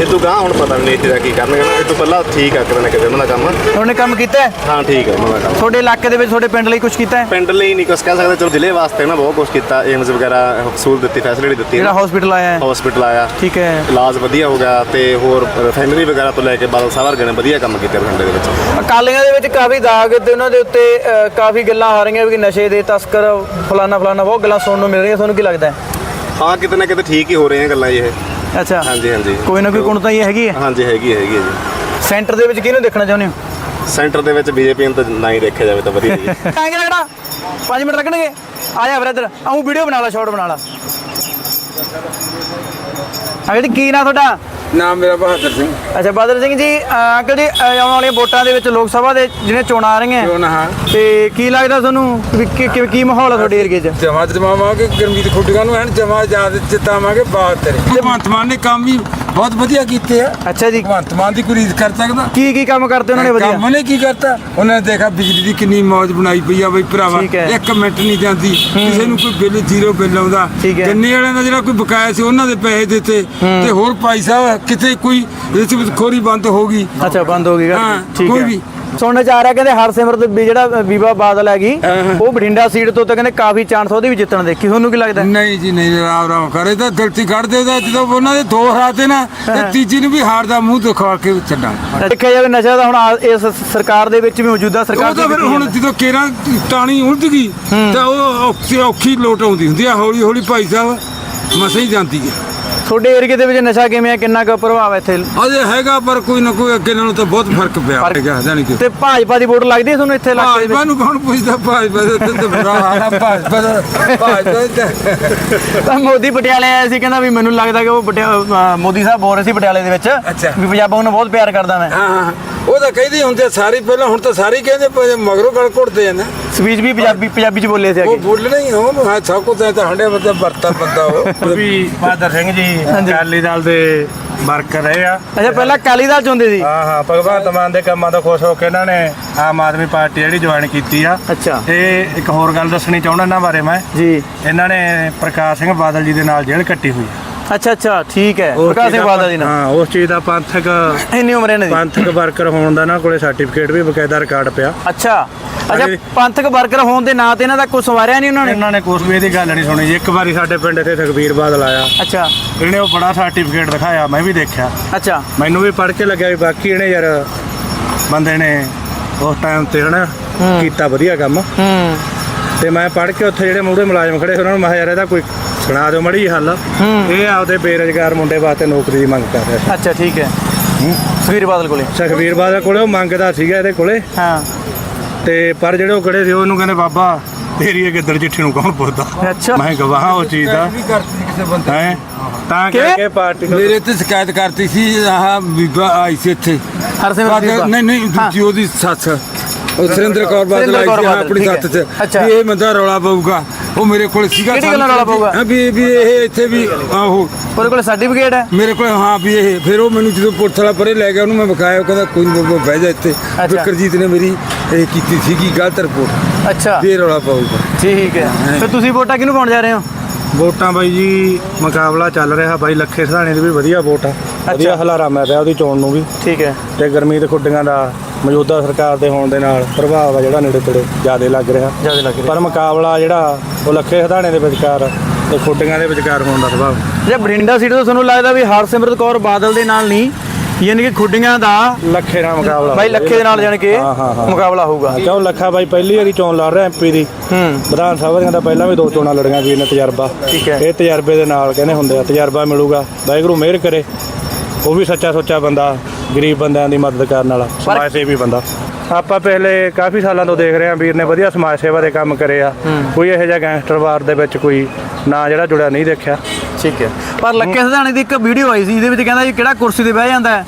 [SPEAKER 7] ਇਹ ਤੋਂ ਗਾਂ ਹੁਣ ਪਤਾ ਨਹੀਂ ਇੱਥੇ ਦਾ ਕੀ ਕਰਨਗੇ ਨਾ ਇਹ ਤੋਂ ਪਹਿਲਾਂ ਠੀਕ ਆ ਕਿਤੇ ਨਾ ਕਿਤੇ ਉਹਨਾਂ ਦਾ ਕੰਮ।
[SPEAKER 2] ਉਹਨੇ ਕੰਮ ਕੀਤਾ ਹੈ?
[SPEAKER 7] ਹਾਂ ਠੀਕ ਹੈ ਉਹਨਾਂ ਦਾ ਕੰਮ।
[SPEAKER 2] ਤੁਹਾਡੇ ਇਲਾਕੇ ਦੇ ਵਿੱਚ ਤੁਹਾਡੇ ਪਿੰਡ ਲਈ ਕੁਝ ਕੀਤਾ ਹੈ?
[SPEAKER 7] ਪਿੰਡ ਲਈ ਨਹੀਂ ਕੁਝ ਕਹਿ ਸਕਦੇ ਚਲੋ ਜ਼ਿਲ੍ਹੇ ਵਾਸਤੇ ਨਾ ਬਹੁਤ ਕੁਝ ਕੀਤਾ ਏਮਜ਼ ਵਗੈਰਾ ਸਹੂਲਤ ਦਿੱਤੀ ਫੈਸਿਲਿਟੀ ਦਿੱਤੀ।
[SPEAKER 2] ਜਿਹੜਾ ਹਸਪੀਟਲ ਆਇਆ ਹੈ?
[SPEAKER 7] ਹਸਪੀਟਲ ਆਇਆ।
[SPEAKER 2] ਠੀਕ ਹੈ।
[SPEAKER 7] ਇਲਾਜ ਵਧੀਆ ਹੋ ਗਿਆ ਤੇ ਹੋਰ ਰਿਫਾਈਨਰੀ ਵਗੈਰਾ ਤੋਂ ਲੈ ਕੇ ਬਾਦਲ ਸਾਹਿਬ ਵਰਗੇ ਨੇ ਵਧੀਆ ਕੰਮ ਕੀਤੇ ਬਠਿੰਡੇ ਦੇ ਵਿੱਚ।
[SPEAKER 2] ਅਕਾਲੀਆਂ ਦੇ ਵਿੱਚ ਕਾਫੀ ਦਾਗ ਤੇ ਉਹਨਾਂ ਦੇ ਉੱਤੇ ਕਾਫੀ ਗੱਲਾਂ ਆ ਰਹੀਆਂ ਵੀ ਨਸ਼ੇ ਦੇ ਤਸਕਰ ਫਲਾਨਾ ਫਲਾਨਾ ਬਹੁਤ ਗੱਲਾਂ ਸੁਣਨ ਨੂੰ ਮਿਲ ਰਹੀਆਂ। ਤੁਹਾਨੂੰ ਕੀ ਲੱਗਦਾ ਹੈ?
[SPEAKER 7] ਹਾਂ ਕਿਤੇ ਨਾ ਕਿਤੇ ਠੀਕ ਹੀ ਹੋ ਰਹੀਆਂ ਗੱਲਾਂ ਇਹ।
[SPEAKER 2] ਅੱਛਾ।
[SPEAKER 7] ਹਾਂਜੀ ਹਾਂਜੀ।
[SPEAKER 2] ਕੋਈ ਨਾ ਕੋਈ ਗੁਣ ਤਾਂ ਇਹ ਹੈਗੀ ਹੈ?
[SPEAKER 7] ਹਾਂਜੀ ਹੈਗੀ ਹੈ, ਹੈਗੀ ਹੈ ਜੀ।
[SPEAKER 2] ਸੈਂਟਰ ਦੇ ਵਿੱਚ ਕਿਹਨੂੰ ਦੇਖਣਾ ਚਾਹੁੰਦੇ ਹੋ?
[SPEAKER 7] ਸੈਂਟਰ ਦੇ ਵਿੱਚ ਬੀਜੇਪੀ ਨੂੰ ਤਾਂ ਨਾ ਹੀ ਦੇਖਿਆ ਜਾਵੇ ਤਾਂ ਵਧੀਆ ਜੀ।
[SPEAKER 2] ਕਾਂਗੇ ਲੱਗਣਾ 5 ਮਿੰਟ ਲੱਗਣਗੇ। ਆ ਜਾ ਬ੍ਰਦਰ ਆਉਂ ਵੀਡੀਓ ਬਣਾ ਲਾ ਸ਼ਾਰਟ ਬਣਾ ਲਾ। ਜੀ ਕੀ ਨਾਂ ਤੁਹਾਡਾ?
[SPEAKER 12] ਨਾਮ ਮੇਰਾ ਬਹਾਦਰ ਸਿੰਘ।
[SPEAKER 2] ਅੱਛਾ ਬਾਦਰ ਸਿੰਘ ਜੀ ਅੰਕਲ ਜੀ ਆਉਣ ਵਾਲੀਆਂ ਵੋਟਾਂ ਦੇ ਵਿੱਚ ਲੋਕ ਸਭਾ ਦੇ ਜਿਹੜੇ ਚੋਣਾਂ ਆ ਰਹੀਆਂ
[SPEAKER 12] ਨਾ ਹਾਂ।
[SPEAKER 2] ਤੇ ਕੀ ਲੱਗਦਾ ਤੁਹਾਨੂੰ ਕਿ- ਮਾਹੌਲ ਹੈ ਤੁਹਾਡੇ ਏਰੀਏ 'ਚ?
[SPEAKER 12] ਜਮਾ ਜਮਾਵਾਂਗੇ ਗਰਮੀਤ ਖੁੱਡੀਆਂ ਨੂੰ ਐਨ ਜਮਾ ਯਾਦ ਜਿਤਾਵਾਂਗੇ ਬਾਤ ਤੇਰੇ। ਭਗਵੰਤ ਮਾਨ ਨੇ ਕੰਮ ਵੀ ਬਹੁਤ ਵਧੀਆ ਕੀਤੇ ਆ।
[SPEAKER 2] ਅੱਛਾ ਜੀ।
[SPEAKER 12] ਭਗਵੰਤ ਮਾਨ ਦੀ ਕੋਈ ਰੀਸ ਕਰ ਸਕਦਾ।
[SPEAKER 2] ਕੀ ਕੀ ਕੰਮ ਕਰਦੇ ਉਹਨਾਂ ਨੇ ਵਧੀਆ?
[SPEAKER 12] ਕੰਮ ਨੇ ਕੀ ਕਰਤਾ? ਉਹਨਾਂ ਨੇ ਦੇਖਾ ਬਿਜਲੀ ਦੀ ਕਿੰਨੀ ਮੌਜ ਬਣਾਈ ਪਈ ਆ ਬਈ ਭਰਾਵਾ
[SPEAKER 2] ਠੀਕ ਹੈ।
[SPEAKER 12] ਇੱਕ ਮਿੰਟ ਨਹੀਂ ਜਾਂਦੀ। ਕਿਸੇ ਨੂੰ ਕੋਈ ਬਿੱਲ ਜ਼ੀਰੋ ਬਿੱਲ ਆਉਂਦਾ।
[SPEAKER 2] ਠੀਕ ਹੈ।
[SPEAKER 12] ਗੰਨੇ ਵਾਲਿਆਂ ਦਾ ਜਿਹੜਾ ਕੋਈ ਬਕਾਇਆ ਸੀ ਉਹਨਾਂ ਦੇ ਪੈਸੇ ਦਿੱਤੇ। ਤੇ ਹੋਰ ਭਾਈ ਸਾਹਿਬ ਕਿਤੇ ਕੋਈ ਰਿਸ਼ਵਤਖੋਰੀ ਬੰਦ ਹੋ ਗਈ।
[SPEAKER 2] ਅੱਛਾ ਬੰਦ ਹੋ ਗਈ। ਗੱਲ
[SPEAKER 12] ਹਾਂ,
[SPEAKER 2] ਠੀਕ
[SPEAKER 12] ਕੋਈ
[SPEAKER 2] ਹੈ।
[SPEAKER 12] ਵੀ।
[SPEAKER 2] ਸੁਣਨ ਚ ਆ ਰਿਹਾ ਕਹਿੰਦੇ ਹਰਸਿਮਰਤ ਵੀ ਜਿਹੜਾ ਬੀਬਾ ਬਾਦਲ ਹੈਗੀ ਉਹ ਬਠਿੰਡਾ ਸੀਟ ਤੋਂ ਤਾਂ ਕਹਿੰਦੇ ਕਾਫੀ ਚਾਂਸ ਉਹਦੇ ਵੀ ਜਿੱਤਣ ਦੇ ਕੀ ਤੁਹਾਨੂੰ ਕੀ ਲੱਗਦਾ?
[SPEAKER 12] ਨਹੀਂ ਜੀ ਨਹੀਂ ਰਾਮ ਰਾਮ ਕਰੇ ਤਾਂ ਗਲਤੀ ਕੱਢਦੇ ਤਾਂ ਜਦੋਂ ਉਹਨਾਂ ਦੇ ਦੋ ਹਰਾਤੇ ਨਾ ਤੇ ਤੀਜੀ ਨੂੰ ਵੀ ਹਾਰ ਦਾ ਮੂੰਹ ਦਿਖਾ ਕੇ ਛੱਡਾਂਗੇ
[SPEAKER 2] ਦੇਖਿਆ ਜਾਵੇ ਨਸ਼ਾ ਤਾਂ ਹੁਣ ਇਸ ਸਰਕਾਰ ਦੇ ਵਿੱਚ ਵੀ ਮੌਜੂਦਾ ਸਰਕਾਰ ਦੇ
[SPEAKER 12] ਫਿਰ ਹੁਣ ਜਦੋਂ ਕੇਰਾਂ ਟਾਣੀ ਉਲਝ ਗਈ ਤਾਂ ਉਹ ਔਖੀ ਔਖੀ ਲੋਟ ਆਉਂਦੀ ਹੁੰਦੀ ਆ ਹੌਲੀ ਹੌਲੀ ਭਾਈ ਸਾਹਿਬ ਮਸਾਂ ਹੀ ਜਾਂਦੀ ਹੈ।
[SPEAKER 2] ਤੁਹਾਡੇ ਏਰੀਏ ਦੇ ਵਿੱਚ ਨਸ਼ਾ ਕਿਵੇਂ ਆ? ਕਿੰਨਾ ਕੁ ਪ੍ਰਭਾਵ ਹੈ ਇੱਥੇ?
[SPEAKER 12] ਅਜੇ ਹੈਗਾ ਪਰ ਕੋਈ ਨਾ ਕੋਈ ਅੱਗੇ ਨਾਲੋਂ ਤਾਂ ਬਹੁਤ ਫ਼ਰਕ ਪਿਆ ਹੈਗਾ ਜਾਨੀ ਕਿ।
[SPEAKER 2] ਤੇ ਭਾਜਪਾ ਦੀ ਵੋਟ ਲੱਗਦੀ ਹੈ ਤੁਹਾਨੂੰ ਇੱਥੇ ਇਲਾਕੇ ਦੇ
[SPEAKER 12] ਭਾਜਪਾ ਨੂੰ ਕੌਣ ਪੁੱਛਦਾ? ਭਾਜਪਾ ਦਾ ਤਾਂ ਤਾਂ ਬੁਰਾ ਹਾਲ ਆ ਭਾਜਪਾ ਦਾ ਭਾਜਪਾ
[SPEAKER 2] ਤਾਂ ਮੋਦੀ ਪਟਿਆਲੇ ਆਇਆ ਸੀ ਕਹਿੰਦਾ ਵੀ ਮੈਨੂੰ ਲੱਗਦਾ ਕਿ ਉਹ ਮੋਦੀ ਸਾਹਿਬ ਬੋਲ ਰਹੇ ਸੀ ਪਟਿਆਲੇ ਦੇ ਵਿੱਚ। ਵੀ ਪੰਜਾਬਾਂ ਨੂੰ ਬਹੁਤ ਪਿਆਰ ਕਰਦਾ ਮੈਂ।
[SPEAKER 12] ਹਾਂ ਹਾਂ। ਉਹ ਤਾਂ ਕਹਿੰਦੇ ਹੁੰਦੇ ਸਾਰੇ ਪਹਿਲਾਂ ਹੁਣ ਤਾਂ ਸਾਰੇ ਕਹਿੰਦੇ ਮਗਰੋਂ ਗਲ ਘੁੱਟਦੇ ਆ ਨਾ।
[SPEAKER 2] ਸਪੀਚ ਵੀ ਪੰਜਾਬੀ ਪੰਜਾਬੀ ਚ ਬੋਲੇ ਸੀ
[SPEAKER 12] ਉਹ
[SPEAKER 2] ਅੱਗੇ
[SPEAKER 12] ਬੋਲਣਾ ਹੀ ਹੋ ਹਾਂ ਸਭ ਕੁਝ ਤਾਂ ਹੰਡੇ ਬੰਦਾ ਵਰਤਾ ਬੰਦਾ ਉਹ।
[SPEAKER 11] ਵੀ ਬਹਾਦਰ ਸਿੰਘ ਜੀ ਅਕਾਲੀ ਦਲ ਦੇ ਵਰਕਰ ਰਹੇ ਆ।
[SPEAKER 2] ਅੱਛਾ ਪਹਿਲਾਂ ਅਕਾਲੀ ਦਲ ਚ ਹੁੰਦੇ ਸੀ?
[SPEAKER 11] ਹਾਂ ਹਾਂ ਭਗਵੰਤ ਮਾਨ ਦੇ ਕੰਮਾਂ ਤੋਂ ਖੁਸ਼ ਹੋ ਕੇ ਇਹਨਾਂ ਨੇ ਆਮ ਆਦਮੀ ਪਾਰਟੀ ਜਿਹੜੀ ਜੁਆਇਨ ਕੀਤੀ ਆ।
[SPEAKER 2] ਅੱਛਾ।
[SPEAKER 11] ਇਹ ਇੱਕ ਹੋਰ ਗੱਲ ਦੱਸਣੀ ਚਾਹੁੰਦਾ ਇਹਨਾਂ ਬਾਰੇ ਮੈਂ।
[SPEAKER 2] ਜੀ।
[SPEAKER 11] ਇਹਨਾਂ ਨੇ ਪ੍ਰਕਾਸ਼ ਸਿੰਘ ਬਾਦਲ ਜੀ ਦੇ ਨਾਲ ਜੇਲ੍ਹ ਕੱਟੀ ਹੋਈ ਆ।
[SPEAKER 2] ਅੱਛਾ ਅੱਛਾ ਠੀਕ ਹੈ।
[SPEAKER 11] ਉਸ
[SPEAKER 2] ਪ੍ਰਕਾਸ਼
[SPEAKER 11] ਚੀਜ਼
[SPEAKER 2] ਸਿੰਘ
[SPEAKER 11] ਦਾ
[SPEAKER 2] ਬਾਦਲ ਜੀ ਨਾਲ।
[SPEAKER 11] ਹਾਂ ਉਸ ਚੀਜ਼ ਦਾ ਪੰਥਕ
[SPEAKER 2] ਇੰਨੀ ਉਮਰ ਇਹਨਾਂ ਦੀ?
[SPEAKER 11] ਪੰਥਕ ਵਰਕਰ ਹੋਣ ਦਾ ਨਾ ਕੋਲੇ ਸਰਟੀਫਿਕੇਟ ਵੀ ਬਕਾਇਦਾ ਰਿਕਾਰਡ ਪਿਆ।
[SPEAKER 2] ਅੱਛਾ ਅੱਛਾ
[SPEAKER 11] ਹਾਂਜੀ।
[SPEAKER 2] ਪੰਥਕ ਵਰਕਰ ਹੋਣ ਦੇ ਨਾਂ ਤੇ ਇਹਨਾਂ ਦਾ ਕੁਝ ਸਵਾਰਿਆ ਨਹੀਂ ਉਹਨਾਂ ਨੇ?
[SPEAKER 11] ਇਹਨਾਂ ਨੇ ਕੁਛ ਵੀ ਇਹਦੀ ਗੱਲ ਨਹੀਂ ਸੁਣੀ ਜੀ। ਇੱਕ ਵਾਰੀ ਸਾਡੇ ਪਿੰਡ ਇੱਥੇ ਸੁਖਬੀਰ ਬਾਦਲ ਆਇਆ।
[SPEAKER 2] ਅੱਛਾ।
[SPEAKER 11] ਇਹਨੇ ਉਹ ਬੜਾ ਸਰਟੀਫਿਕੇਟ ਦਿਖਾਇਆ ਮੈਂ ਵੀ ਦੇਖਿਆ।
[SPEAKER 2] ਅੱਛਾ।
[SPEAKER 11] ਮੈਨੂੰ ਵੀ ਪੜ੍ਹ ਕੇ ਲੱਗਿਆ ਵੀ ਬਾਕੀ ਇਹਨੇ ਯਾਰ ਬੰਦੇ ਨੇ ਉਸ ਟਾਈਮ ਤੇ ਹਨਾ ਕੀਤਾ ਵਧੀਆ ਕੰਮ।
[SPEAKER 2] ਹੂੰ।
[SPEAKER 11] ਤੇ ਮੈਂ ਪੜ੍ਹ ਕੇ ਉੱਥੇ ਜਿਹੜੇ ਮੂਹਰੇ ਮੁਲਾਜ਼ਮ ਖੜੇ ਸੀ ਉਹਨਾਂ ਨੂੰ ਮੈਂ ਕਿਹਾ ਯਾਰ ਇਹਦਾ ਕੋਈ ਸੁਣਾ ਦਿਓ ਮੜੀ ਹੱਲ। ਇਹ ਆਪਦੇ ਬੇਰੁਜ਼ਗਾਰ ਮੁੰਡੇ ਵਾਸਤੇ ਨੌਕਰੀ ਦੀ ਮੰਗ ਕਰ ਰਿਹਾ ਸੀ।
[SPEAKER 2] ਅੱਛਾ ਠੀਕ ਹੈ। ਸੁਖਬੀਰ ਬਾਦਲ ਕੋਲੇ?
[SPEAKER 11] ਸੁਖਬੀਰ ਬਾਦਲ ਕੋਲੇ ਉਹ ਮੰਗਦਾ ਸੀਗਾ ਇਹਦੇ ਕੋਲੇ।
[SPEAKER 2] ਹਾਂ।
[SPEAKER 11] ਤੇ ਪਰ ਜਿਹੜੇ ਉਹ ਖੜੇ ਸੀ ਉਹਨੂੰ ਕਹਿੰਦੇ ਬਾਬਾ ਤੇਰੀ ਇਹ ਗਿੱਦੜ ਚਿੱਠੀ ਨੂੰ ਕੌਣ ਪੁੱਛਦਾ?
[SPEAKER 2] ਅੱਛਾ।
[SPEAKER 11] ਮੈਂ ਗਵਾਹ ਉਹ ਚੀਜ਼ ਦਾ।
[SPEAKER 12] ਵੀ ਕਰਤੀ ਕਿਸੇ ਬੰਦੇ
[SPEAKER 11] ਹੈ? ਤਾਂ? ਕਰਕੇ ਪਾਰਟੀ ਨੂੰ
[SPEAKER 12] ਮੇਰੇ ਤੇ ਸ਼ਿਕਾਇਤ ਕਰਤੀ ਸੀ ਆਹ ਬੀਬਾ ਆਈ ਸੀ ਇੱਥੇ।
[SPEAKER 2] ਹਰਸਿਮਰਤ
[SPEAKER 12] ਬਾਦਲ-
[SPEAKER 2] ਬੀਬਾ।
[SPEAKER 12] ਨਹੀਂ ਨਹੀਂ ਦੂਜੀ ਉਹਦੀ ਸੱਸ। ਉਹ ਸੁਰਿੰਦਰ ਕੌਰ ਬਾਦਲ ਆਈ ਸੀ ਆਪਣੀ ਸੱਤ
[SPEAKER 2] ਹੈ।
[SPEAKER 12] ਚ ਇਹ ਬੰਦਾ ਰੌਲਾ ਪਊਗਾ। ਉਹ ਮੇਰੇ ਕੋਲ ਸੀਗਾ
[SPEAKER 2] ਕਿਹੜੀ ਗੱਲਾਂ ਰੌਲਾ ਪਊਗਾ?
[SPEAKER 12] ਹਾਂ, ਵੀ ਵੀ ਇਹ ਇੱਥੇ ਵੀ ਆਹੋ
[SPEAKER 2] ਉਹਦੇ ਕੋਲੇ ਸਰਟੀਫਿਕੇਟ ਹੈ?
[SPEAKER 12] ਮੇਰੇ ਕੋਲ ਹਾਂ ਵੀ ਇਹ ਫਿਰ ਉਹ ਮੈਨੂੰ ਜਦੋਂ ਪੁਲਿਸ ਵਾਲਾ ਪਰੇ ਲੈ ਗਿਆ ਉਹਨੂੰ ਮੈਂ ਵਿਖਾਇਆ ਉਹ ਕਹਿੰਦਾ ਕੋਈ ਨਹੀਂ ਬਾਬਾ ਬਹਿ ਜਾ ਇੱਥੇ।
[SPEAKER 2] ਅੱਛਾ।
[SPEAKER 12] ਵਿਕਰਜੀਤ ਨੇ ਮੇਰੀ ਇਹ ਕੀਤੀ ਸੀਗੀ ਗਲਤ ਰਿਪੋਰਟ।
[SPEAKER 2] ਅੱਛਾ।
[SPEAKER 12] ਇਹ ਰੌਲਾ ਪਾਊਗਾ।
[SPEAKER 2] ਠੀਕ ਹੈ। ਫਿਰ ਤੁਸੀਂ ਵੋਟਾਂ ਕਿਹਨੂੰ ਪਾਉਣ ਜਾ ਰਹੇ ਹੋ?
[SPEAKER 11] ਵੋਟਾਂ ਬਾਈ ਜੀ ਮੁਕਾਬਲਾ ਚੱਲ ਰਿਹਾ ਬਾਈ ਲੱਖੇ ਸਧਾਣੇ ਦੀ ਵੀ ਵਧੀਆ ਵੋਟ ਆ। ਵਧੀਆ ਹਲਾਰਾ ਮਿਲ ਰਿਹਾ ਉਹਦੀ ਚੋਣ ਨੂੰ ਵੀ।
[SPEAKER 2] ਠੀਕ ਹੈ।
[SPEAKER 11] ਤੇ ਗਰਮੀਤ ਖੁੱਡੀਆਂ ਦਾ ਮੌਜੂਦਾ ਸਰਕਾਰ ਦੇ ਹੋਣ ਦੇ ਨਾਲ ਪ੍ਰਭਾਵ ਆ ਜਿਹੜਾ ਨੇੜੇ ਤੇੜੇ ਜ਼ਿਆਦਾ ਲੱਗ ਰਿਹਾ।
[SPEAKER 2] ਜ਼ਿਆਦਾ ਲੱਗ ਰਿਹਾ।
[SPEAKER 11] ਪਰ ਮੁਕਾਬਲਾ ਜਿਹੜਾ ਉਹ ਲੱਖੇ ਸਧਾਣੇ ਦੇ ਵਿਚਕਾਰ ਤੇ ਖੁੱਡੀਆਂ ਦੇ ਵਿਚਕਾਰ ਹੋਣ ਦਾ ਸੁਭਾਵ
[SPEAKER 2] ਜੇ ਬਠਿੰਡਾ ਸੀਟ ਤੋਂ ਤੁਹਾਨੂੰ ਲੱਗਦਾ ਵੀ ਹਰਸਿਮਰਤ ਕੌਰ ਬਾਦਲ ਦੇ ਨਾਲ ਨਹੀਂ ਯਾਨੀ ਕਿ ਖੁੱਡੀਆਂ ਦਾ
[SPEAKER 11] ਲੱਖੇ ਨਾਲ ਮੁਕਾਬਲਾ
[SPEAKER 2] ਬਾਈ ਲੱਖੇ ਦੇ ਨਾਲ ਜਾਣ ਕੇ। ਮੁਕਾਬਲਾ ਹੋਊਗਾ।
[SPEAKER 11] ਕਿਉਂ ਲੱਖਾ ਬਾਈ ਪਹਿਲੀ ਵਾਰੀ ਚੋਣ ਲੜ ਰਿਹਾ ਐਮਪੀ ਦੀ।
[SPEAKER 2] ਹੂੰ।
[SPEAKER 11] ਵਿਧਾਨ ਸਭਾ ਦੀਆਂ ਤਾਂ ਪਹਿਲਾਂ ਵੀ ਦੋ ਚੋਣਾਂ ਲੜੀਆਂ ਵੀ ਇਹਨੇ ਤਜਰਬਾ।
[SPEAKER 2] ਠੀਕ ਹੈ।
[SPEAKER 11] ਇਹ ਤਜਰਬੇ ਦੇ ਨਾਲ ਕਹਿੰਦੇ ਹੁੰਦੇ ਆ ਤਜਰਬਾ ਮਿਲੂਗਾ ਵਾਹਿਗੁਰੂ ਮਿਹਰ ਕਰੇ। ਉਹ ਵੀ ਸੱਚਾ ਸੁੱਚਾ ਬੰਦਾ ਗਰੀਬ ਬੰਦਿਆਂ ਦੀ ਮਦਦ ਕਰਨ ਵਾਲਾ ਸਮਾਜ ਸੇਵੀ ਬੰਦਾ। ਆਪਾਂ ਪਹਿਲੇ ਕਾਫੀ ਸਾਲਾਂ ਤੋਂ ਦੇਖ ਰਹੇ ਹਾਂ ਵੀਰ ਨੇ ਵਧੀਆ ਸਮਾਜ ਸੇਵਾ ਦੇ ਕੰਮ ਕਰੇ ਆ। ਕੋਈ ਇਹੋ ਜਿਹਾ ਗੈਂਗਸਟਰਵਾਰ ਦੇ ਵਿੱਚ ਕੋਈ ਨਾਂ ਜਿਹੜਾ ਜੁੜਿਆ ਨਹੀਂ ਦੇਖਿਆ।
[SPEAKER 2] ਠੀਕ ਹੈ। ਪਰ ਲੱਖੇ ਸਿਧਾਣੇ ਦੀ ਇੱਕ ਵੀਡੀਓ ਆਈ ਸੀ ਜਿਹਦੇ ਵਿੱਚ ਕਹਿੰਦਾ ਜੀ ਕਿਹੜਾ ਕੁਰਸੀ ਤੇ ਬਹਿ ਜਾਂਦਾ ਹੈ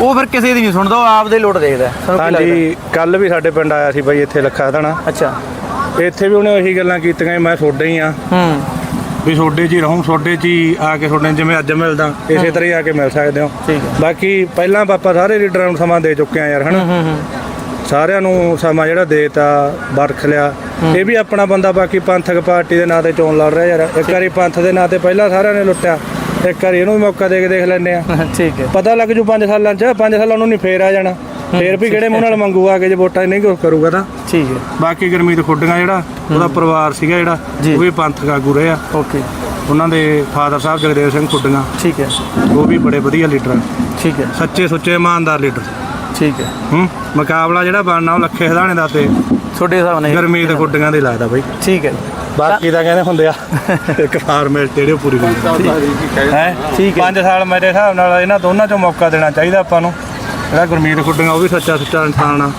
[SPEAKER 2] ਉਹ ਫਿਰ ਕਿਸੇ ਦੀ ਨਹੀਂ ਸੁਣਦਾ ਉਹ ਆਪਦੇ ਲੋਟ ਦੇਖਦਾ
[SPEAKER 11] ਹਾਂਜੀ ਕੱਲ ਵੀ ਸਾਡੇ ਪਿੰਡ ਆਇਆ ਸੀ ਬਾਈ ਇੱਥੇ ਲੱਖਾ ਧਣਾ
[SPEAKER 2] ਅੱਛਾ।
[SPEAKER 11] ਇੱਥੇ ਵੀ ਉਹਨੇ ਉਹੀ ਗੱਲਾਂ ਕੀਤੀਆਂ ਮੈਂ ਤੁਹਾਡੇ ਹੀ ਆ
[SPEAKER 2] ਹੂੰ।
[SPEAKER 11] ਵੀ ਤੁਹਾਡੇ 'ਚ ਹੀ ਰਹੂੰ ਤੁਹਾਡੇ 'ਚ ਹੀ ਆ ਕੇ ਤੁਹਾਡੇ ਜਿਵੇਂ ਅੱਜ ਮਿਲਦਾ ਇਸੇ ਤਰ੍ਹਾਂ ਹੀ ਆ ਕੇ ਮਿਲ ਸਕਦੇ ਹੋ।
[SPEAKER 2] ਠੀਕ ਹੈ।
[SPEAKER 11] ਬਾਕੀ ਪਹਿਲਾਂ ਪਾਪਾ ਸਾਰੇ ਲੀਡਰਾਂ ਨੂੰ ਸਮਾਂ ਦੇ ਚੁੱਕੇ ਆ ਯਾਰ ਹਨਾ?
[SPEAKER 2] ਹੂੰ ਹੂੰ
[SPEAKER 11] ਸਾਰਿਆਂ ਨੂੰ ਸਮਾਂ ਜਿਹੜਾ ਦੇਤਾ ਵਰਖ ਲਿਆ। ਇਹ ਵੀ ਆਪਣਾ ਬੰਦਾ ਬਾਕੀ ਪੰਥਕ ਪਾਰਟੀ ਦੇ ਨਾਂ ਤੇ ਚੋਣ ਲੜ ਰਿਹਾ ਯਾਰ। ਇੱਕ ਵਾਰੀ ਪੰਥ ਦੇ ਨਾਂ ਤੇ ਪਹਿਲਾਂ ਸਾਰਿਆਂ ਨੇ ਲੁੱਟਿਆ ਇੱਕ ਵਾਰੀ ਇਹਨੂੰ ਵੀ ਮੌਕਾ ਦੇ ਕੇ ਦੇਖ ਲੈਂਦੇ ਆ
[SPEAKER 2] ਠੀਕ ਹੈ।
[SPEAKER 11] ਪਤਾ ਲੱਗ ਜੂ 5 ਸਾਲਾਂ ਚ 5 ਸਾਲਾਂ ਨੂੰ ਨਹੀਂ ਫੇਰ ਆ ਜਾਣਾ। ਫੇਰ ਵੀ ਕਿਹੜੇ ਮੂੰਹ ਨਾਲ ਮੰਗੂ ਆ ਕੇ ਜੇ ਵੋਟਾਂ ਨਹੀਂ ਕਰੂਗਾ ਤਾਂ।
[SPEAKER 2] ਠੀਕ ਹੈ।
[SPEAKER 11] ਬਾਕੀ ਗੁਰਮੀਤ ਖੁੱਡੀਆਂ ਜਿਹੜਾ ਉਹਦਾ ਪਰਿਵਾਰ ਸੀਗਾ ਜਿਹੜਾ। ਉਹ ਵੀ ਪੰਥਕ ਆਗੂ ਰਹੇ ਆ।
[SPEAKER 2] ਓਕੇ।
[SPEAKER 11] ਉਹਨਾਂ ਦੇ ਫਾਦਰ ਸਾਹਿਬ ਜਗਦੇਵ ਸਿੰਘ ਖੁੱਡੀਆਂ।
[SPEAKER 2] ਠੀਕ ਹੈ।
[SPEAKER 11] ਉਹ ਵੀ ਬੜੇ ਵਧੀਆ ਲੀਡਰ ਆ।
[SPEAKER 2] ਠੀਕ ਹੈ।
[SPEAKER 11] ਸੱਚੇ ਸੁੱਚੇ ਇਮਾਨਦਾਰ ਲੀਡਰ।
[SPEAKER 2] ਠੀਕ ਹੈ।
[SPEAKER 11] ਹੂੰ ਮੁਕਾਬਲਾ ਜਿਹੜਾ ਬਣਨਾ ਉਹ ਲੱਖੇ ਹਦਾਣੇ ਦਾ ਤੇ
[SPEAKER 2] ਤੁਹਾਡੇ ਹਿਸਾਬ ਨਾਲ
[SPEAKER 11] ਗੁਰਮੀਤ ਖੁੱਡੀਆਂ ਦੇ ਲੱਗਦਾ ਬਾਈ।
[SPEAKER 2] ਠੀਕ ਹੈ।
[SPEAKER 11] ਬਾਕੀ ਤਾਂ ਕਹਿੰਦੇ ਹੁੰਦੇ ਆ *laughs* ਇੱਕ ਫਾਰਮੈਲਿਟੀ ਜਿਹੜੀ ਪੂਰੀ ਹੈ।
[SPEAKER 2] ਠੀਕ ਹੈ।
[SPEAKER 11] 5 ਸਾਲ ਮੇਰੇ ਹਿਸਾਬ ਨਾਲ ਇਹਨਾਂ ਦੋਨਾਂ ਚੋਂ ਮੌਕਾ ਦੇਣਾ ਚਾਹੀਦਾ ਆਪਾਂ ਨੂੰ। ਜਿਹੜਾ ਗੁਰਮੀਤ ਖੁੱਡੀਆਂ ਉਹ ਵੀ ਸੱਚਾ ਸੁੱਚਾ ਇਨਸਾਨ ਆ।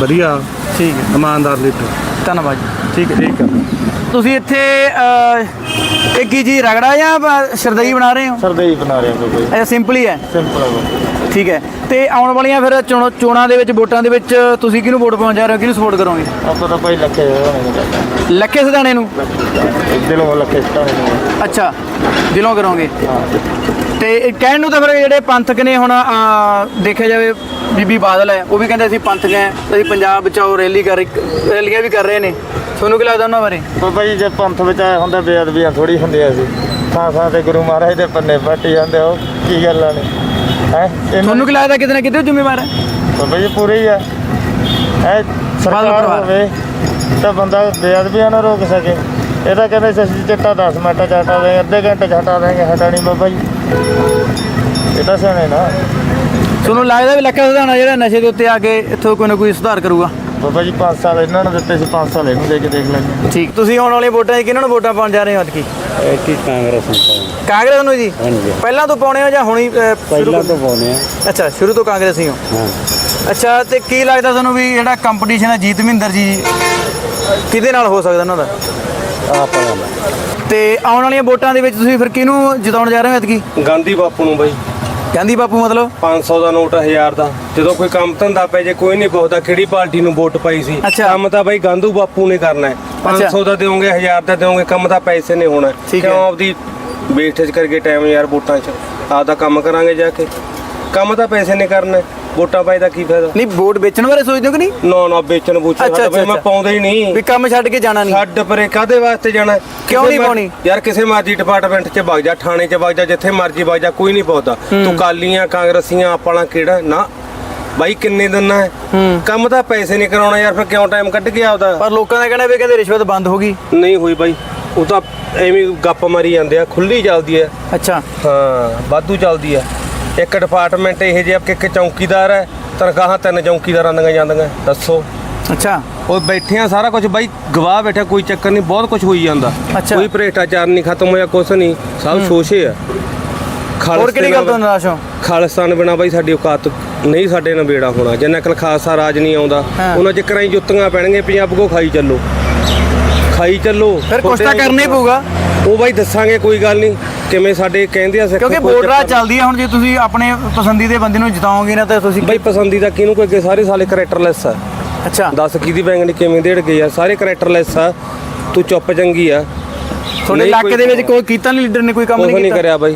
[SPEAKER 11] ਵਧੀਆ।
[SPEAKER 2] ਠੀਕ ਹੈ।
[SPEAKER 11] ਇਮਾਨਦਾਰ ਲੀਡਰ।
[SPEAKER 2] ਧੰਨਵਾਦ ਜੀ। ਠੀਕ ਹੈ
[SPEAKER 11] ਠੀਕ ਆ
[SPEAKER 2] ਤੁਸੀਂ ਇੱਥੇ ਅਹ, ਇਹ ਕੀ ਜੀ ਰਗੜਾ ਜਾਂ ਬ- ਸ਼ਰਦਈ ਬਣਾ ਰਹੇ ਹੋ?
[SPEAKER 13] ਸਰਦੇਈ ਬਣਾ ਰਹੇ ਹਾਂ ਕੋਈ।
[SPEAKER 2] ਇਹ ਸਿੰਪਲ ਹੀ ਹੈ।
[SPEAKER 13] ਸਿੰਪਲ
[SPEAKER 2] ਠੀਕ ਹੈ। ਤੇ ਆਉਣ ਵਾਲੀਆਂ ਫਿਰ ਚੋਣ- ਚੋਣਾਂ ਦੇ ਵਿੱਚ ਵੋਟਾਂ ਦੇ ਵਿੱਚ ਤੁਸੀਂ ਕਿਹਨੂੰ ਵੋਟ ਪਾਉਣ ਜਾ ਰਹੇ ਹੋ? ਕਿਹਨੂੰ ਸਪੋਰਟ ਕਰੋਗੇ?
[SPEAKER 13] ਆਪਾਂ ਤਾਂ ਭਾਈ ਲੱਖੇ ਹੋਣੇ
[SPEAKER 2] ਲੱਖੇ ਸਿਧਾਣੇ ਨੂੰ?
[SPEAKER 13] ਦਿਲੋਂ ਲੱਖੇ ਸਟਾਣੇ ਨੂੰ।
[SPEAKER 2] ਅੱਛਾ ਦਿਲੋਂ ਕਰੋਗੇ? ਤੇ ਇਹ ਕਹਿਣ ਨੂੰ ਤਾਂ ਫਿਰ ਜਿਹੜੇ ਪੰਥਕ ਨੇ ਹੁਣ ਦੇਖਿਆ ਜਾਵੇ ਬੀਬੀ ਬਾਦਲ ਹੈ ਉਹ ਵੀ ਕਹਿੰਦੇ ਅਸੀਂ ਪੰਥਕ ਹੈ ਅਸੀਂ ਪੰਜਾਬ ਬਚਾਓ ਰੈਲੀ ਕਰ ਰੈਲੀਆਂ ਵੀ ਕਰ ਰਹੇ ਨੇ। ਤੁਹਾਨੂੰ ਕੀ ਲੱਗਦਾ ਉਹਨਾਂ ਬਾਰੇ?
[SPEAKER 13] ਬਾਬਾ ਜੀ ਜੇ ਪੰਥ ਵਿੱਚ ਆਏ ਹੁੰਦਾ ਬੇਅਦਬੀਆਂ ਥੋੜੀ ਹੁੰਦੀਆਂ ਸੀ। ਥਾਂ ਥਾਂ ਤੇ ਗੁਰੂ ਮਹਾਰਾਜ ਦੇ ਪੰਨੇ ਪੱਟੀ ਜਾਂਦੇ ਉਹ ਕੀ ਗੱਲਾਂ ਨੇ? ਹੈ?
[SPEAKER 2] ਤੁਹਾਨੂੰ ਕੀ ਲੱਗਦਾ ਕਿਤੇ ਨਾ ਕਿਤੇ ਜ਼ਿੰਮੇਵਾਰ ਹੈ?
[SPEAKER 13] ਬਾਬਾ ਜੀ ਪੂਰੇ ਹੀ ਆ। ਹੈ ਸਰਕਾਰ। ਹੋਵੇ ਤਾਂ ਬੰਦਾ ਬੇਅਦਬੀਆਂ ਨਾ ਰੋਕ ਸਕੇ। ਇਹ ਤਾਂ ਕਹਿੰਦੇ ਸੀ ਅਸੀਂ ਚਿੱਟਾ 10 ਮਿੰਟਾਂ ਚ ਹਟਾ ਦੇਂਗੇ ਅੱਧੇ ਘੰਟੇ ਚ ਹਟਾ ਦੇਂਗੇ ਹਟਾਣੀ ਬਾਬਾ ਜੀ। ਇਹ ਤਾਂ ਸਿਆਣੇ ਨਾ।
[SPEAKER 2] ਤੁਹਾਨੂੰ ਲੱਗਦਾ ਵੀ ਲੱਖਾ ਸਿਧਾਣਾ ਜਿਹੜਾ ਨਸ਼ੇ ਦੇ ਉੱਤੇ ਆ ਕੇ ਇੱਥੋਂ ਕੋਈ ਨਾ ਕੋਈ ਸੁਧਾਰ ਕਰੂਗਾ?
[SPEAKER 13] ਬਾਬਾ ਜੀ 5 ਸਾਲ ਇਹਨਾਂ ਨੂੰ ਦਿੱਤੇ ਸੀ 5 ਸਾਲ ਇਹਨੂੰ ਦੇ ਕੇ ਦੇਖ ਲੈਂਦੇ।
[SPEAKER 2] ਠੀਕ ਤੁਸੀਂ ਆਉਣ ਵਾਲੀਆਂ ਵੋਟਾਂ 'ਚ ਕਿਹਨਾਂ ਨੂੰ ਵੋਟਾਂ ਪਾਉਣ ਜਾ ਰਹੇ ਹੋ ਅੱਜ ਕੀ?
[SPEAKER 14] ਕਾਂਗਰਸ ਨੂੰ
[SPEAKER 2] ਕਾਂਗਰਸ ਨੂੰ ਜੀ? ਪਹਿਲਾਂ ਤੋਂ ਪਾਉਣੇ ਹੋ ਜਾਂ ਹੁਣੀ ਅਹ, ਸ਼ੁਰੂ ਤੋਂ?
[SPEAKER 14] ਪਾਉਨੇ ਆ।
[SPEAKER 2] ਅੱਛਾ ਸ਼ੁਰੂ ਤੋਂ ਕਾਂਗਰਸੀ ਹੋ
[SPEAKER 14] ਹਾਂ।
[SPEAKER 2] ਅੱਛਾ ਤੇ ਕੀ ਲੱਗਦਾ ਤੁਹਾਨੂੰ ਵੀ ਜਿਹੜਾ ਕੰਪੀਟੀਸ਼ਨ ਹੈ ਜੀਤ ਮਹਿੰਦਰ ਜੀ ਕਿਹਦੇ ਨਾਲ ਹੋ ਸਕਦਾ ਉਹਨਾਂ ਦਾ?
[SPEAKER 14] ਆਪਣਾ।
[SPEAKER 2] ਤੇ ਆਉਣ ਵਾਲੀਆਂ ਵੋਟਾਂ ਦੇ ਵਿੱਚ ਤੁਸੀਂ ਫਿਰ ਕਿਹਨੂੰ ਜਿਤਾਉਣ ਜਾ ਰਹੇ ਹੋ ਐਤਕੀ?
[SPEAKER 14] ਗਾਂਧੀ ਬਾਪੂ ਨੂੰ ਬਾਈ।
[SPEAKER 2] ਗਾਂਧੀ ਬਾਪੂ ਮਤਲਬ?
[SPEAKER 14] 500 ਦਾ ਨੋਟ 1000 ਦਾ। ਜਦੋਂ ਕੋਈ ਕੰਮ ਧੰਦਾ ਪੈ ਜੇ ਕੋਈ ਨਹੀਂ ਪੁੱਛਦਾ ਕਿਹੜੀ ਪਾਰਟੀ ਨੂੰ ਵੋਟ ਪਾਈ ਸੀ।
[SPEAKER 2] ਅੱਛਾ।
[SPEAKER 14] ਕੰਮ ਤਾਂ ਬਾਈ ਗਾਂਧੂ ਬਾਪੂ ਨੇ ਕਰਨਾ ਹੈ। 500 ਦਾ ਦਿਓਗੇ 1000 ਦਾ ਦਿਓਗੇ ਕੰਮ ਤਾਂ ਪੈਸੇ ਨੇ ਹੋਣਾ
[SPEAKER 2] ਠੀਕ ਹੈ।
[SPEAKER 14] ਕਿਉਂ ਆਪਦੀ ਵੇਸਟੇਜ ਕਰਕੇ ਟਾਈਮ ਯਾਰ ਵੋਟਾਂ 'ਚ? ਆਪਦਾ ਕੰਮ ਕਰਾਂਗੇ ਜਾ ਕੇ। ਕੰਮ ਤਾਂ ਪੈਸੇ ਨੇ ਕਰਨਾ। ਵੋਟਾਂ ਪਾਈ ਦਾ ਕੀ ਫਾਇਦਾ?
[SPEAKER 2] ਨਹੀਂ ਵੋਟ ਵੇਚਣ ਬਾਰੇ ਸੋਚਦੇ ਹੋ ਕਿ ਨਹੀਂ?
[SPEAKER 14] ਨਾ ਨਾ ਵੇਚਣ ਬੂਚਣ
[SPEAKER 2] ਅੱਛਾ,
[SPEAKER 14] ਦਾ ਬਈ
[SPEAKER 2] ਅੱਛਾ,
[SPEAKER 14] ਮੈਂ
[SPEAKER 2] ਅੱਛਾ।
[SPEAKER 14] ਪਾਉਂਦਾ ਹੀ ਨਹੀਂ।
[SPEAKER 2] ਵੀ ਕੰਮ ਛੱਡ ਕੇ ਜਾਣਾ ਨਹੀਂ।
[SPEAKER 14] ਛੱਡ ਪਰੇ ਕਾਦੇ ਵਾਸਤੇ ਜਾਣਾ?
[SPEAKER 2] ਕਿਉਂ
[SPEAKER 14] ਕਿਸੇ
[SPEAKER 2] ਨਹੀਂ
[SPEAKER 14] ਮਰ-
[SPEAKER 2] ਪਾਉਣੀ?
[SPEAKER 14] ਯਾਰ ਕਿਸੇ ਮਰਜ਼ੀ ਡਿਪਾਰਟਮੈਂਟ 'ਚ ਵਗ ਜਾ ਥਾਣੇ 'ਚ ਵਗ ਜਾ ਜਿੱਥੇ ਮਰਜ਼ੀ ਵਗ ਜਾ ਕੋਈ ਨਹੀਂ ਪੁੱਛਦਾ ਤੂੰ ਕਾਲੀਆਂ ਕਾਂਗਰਸੀਆਂ ਆਪਣਾ ਕਿਹੜਾ? ਨਾ। ਬਾਈ ਕਿੰਨੇ ਦਿਨ ਹੈ। ਕੰਮ ਤਾਂ ਪੈਸੇ ਨਹੀਂ ਕਰਾਉਣਾ ਯਾਰ ਫਿਰ ਕਿਉਂ ਟਾਈਮ ਕੱਢ ਕੇ ਆਪਦਾ?
[SPEAKER 2] ਪਰ ਲੋਕਾਂ ਦਾ ਕਹਿਣਾ ਵੀ ਕਹਿੰਦੇ ਰਿਸ਼ਵਤ ਬੰਦ ਹੋ ਗਈ।
[SPEAKER 14] ਨਹੀਂ ਹੋਈ ਬਾਈ। ਉਹ ਤਾਂ ਐਵੇਂ ਹੀ ਗੱਪ ਮਾਰੀ ਜਾਂਦੇ ਆ ਖੁੱਲੀ ਚੱਲਦੀ ਹੈ
[SPEAKER 2] ਅੱਛਾ।
[SPEAKER 14] ਹਾਂ ਵਾਧੂ ਚੱਲਦੀ ਹੈ ਇੱਕ ਡਿਪਾਰਟਮੈਂਟ ਇਹ ਜਿਹਾ ਕਿ ਇੱਕ ਚੌਕੀਦਾਰ ਹੈ ਤਨਖਾਹਾਂ ਤਿੰਨ ਚੌਕੀਦਾਰਾਂ ਦੀਆਂ ਜਾਂਦੀਆਂ ਦੱਸੋ।
[SPEAKER 2] ਅੱਛਾ।
[SPEAKER 14] ਉਹ ਬੈਠੇ ਆ ਸਾਰਾ ਕੁਝ ਬਾਈ ਗਵਾਹ ਬੈਠਾ ਕੋਈ ਚੱਕਰ ਨਹੀਂ ਬਹੁਤ ਕੁਝ ਹੋਈ ਜਾਂਦਾ।
[SPEAKER 2] ਅੱਛਾ।
[SPEAKER 14] ਕੋਈ ਭ੍ਰਿਸ਼ਟਾਚਾਰ ਨਹੀਂ ਖਤਮ ਹੋਇਆ ਕੁਛ ਨਹੀਂ ਸਭ ਸ਼ੋਸ਼ੇ ਆ।
[SPEAKER 2] ਹੋਰ ਕਿਹੜੀ ਗੱਲ ਤੋਂ ਨਿਰਾਸ਼ ਹੋ?
[SPEAKER 14] ਖਾਲਿਸਤਾਨ ਬਿਨਾ ਬਾਈ ਸਾਡੀ ਔਕਾਤ ਨਹੀਂ ਸਾਡੇ ਨਾਲ ਬੇੜਾ ਹੋਣਾ। ਜਿੰਨਾ ਕਲ ਖਾਲਸਾ ਰਾਜ ਨਹੀਂ ਆਉਂਦਾ
[SPEAKER 2] ਹਾਂ।
[SPEAKER 14] ਉਹਨਾਂ ਚੱਕਰਾਂ ਹੀ ਜੁੱਤੀਆਂ ਪੈਣਗੇ ਪੰਜਾਬ ਕੋ ਖਾਈ ਚੱਲੋ। ਖਾਈ ਚੱਲੋ
[SPEAKER 2] ਫਿਰ ਕੁਛ ਤਾਂ ਕਰਨਾ ਹੀ ਪਊਗਾ।
[SPEAKER 14] ਉਹ ਬਾਈ ਦੱਸਾਂਗੇ ਕੋਈ ਗੱਲ ਨਹੀਂ। ਕਿਵੇਂ ਸਾਡੇ ਕਹਿੰਦੇ ਆ ਸਿੱਖ
[SPEAKER 2] ਕਿਉਂਕਿ
[SPEAKER 14] ਕੋਈ ਚੱਕਰ-
[SPEAKER 2] ਚੱਲਦੀ ਹੈ ਹੁਣ ਜੇ ਤੁਸੀਂ ਆਪਣੇ ਪਸੰਦੀਦੇ ਬੰਦੇ ਨੂੰ ਜਿਤਾਓਗੇ ਨਾ ਤਾਂ ਤੁਸੀਂ
[SPEAKER 14] ਬਾਈ ਪਸੰਦੀਦਾ ਕਿਹਨੂੰ ਕੋਈ ਅੱਗੇ? ਸਾਰੇ ਸਾਲੇ ਕਰੈਕਟਰਲੈਸ ਆ।
[SPEAKER 2] ਅੱਛਾ।
[SPEAKER 14] ਦੱਸ ਕਿਹਦੀ ਬੈਂਗਣੀ ਕਿਵੇਂ ਦੇੜ ਗਈ ਆ? ਸਾਰੇ ਕਰੈਕਟਰਲੈਸ ਆ। ਤੂੰ ਚੁੱਪ ਚੰਗੀ ਆ।
[SPEAKER 2] ਤੁਹਾਡੇ
[SPEAKER 14] ਨਹੀਂ
[SPEAKER 2] ਇਲਾਕੇ ਦੇ ਵਿੱਚ ਕੋਈ ਕੀਤਾ ਨਹੀਂ ਲੀਡਰ ਨੇ ਕੋਈ ਕੰਮ
[SPEAKER 14] ਕੁਛ
[SPEAKER 2] ਨਹੀਂ
[SPEAKER 14] ਨਹੀਂ
[SPEAKER 2] ਕੀਤਾ?
[SPEAKER 14] ਕਰਿਆ ਬਾਈ।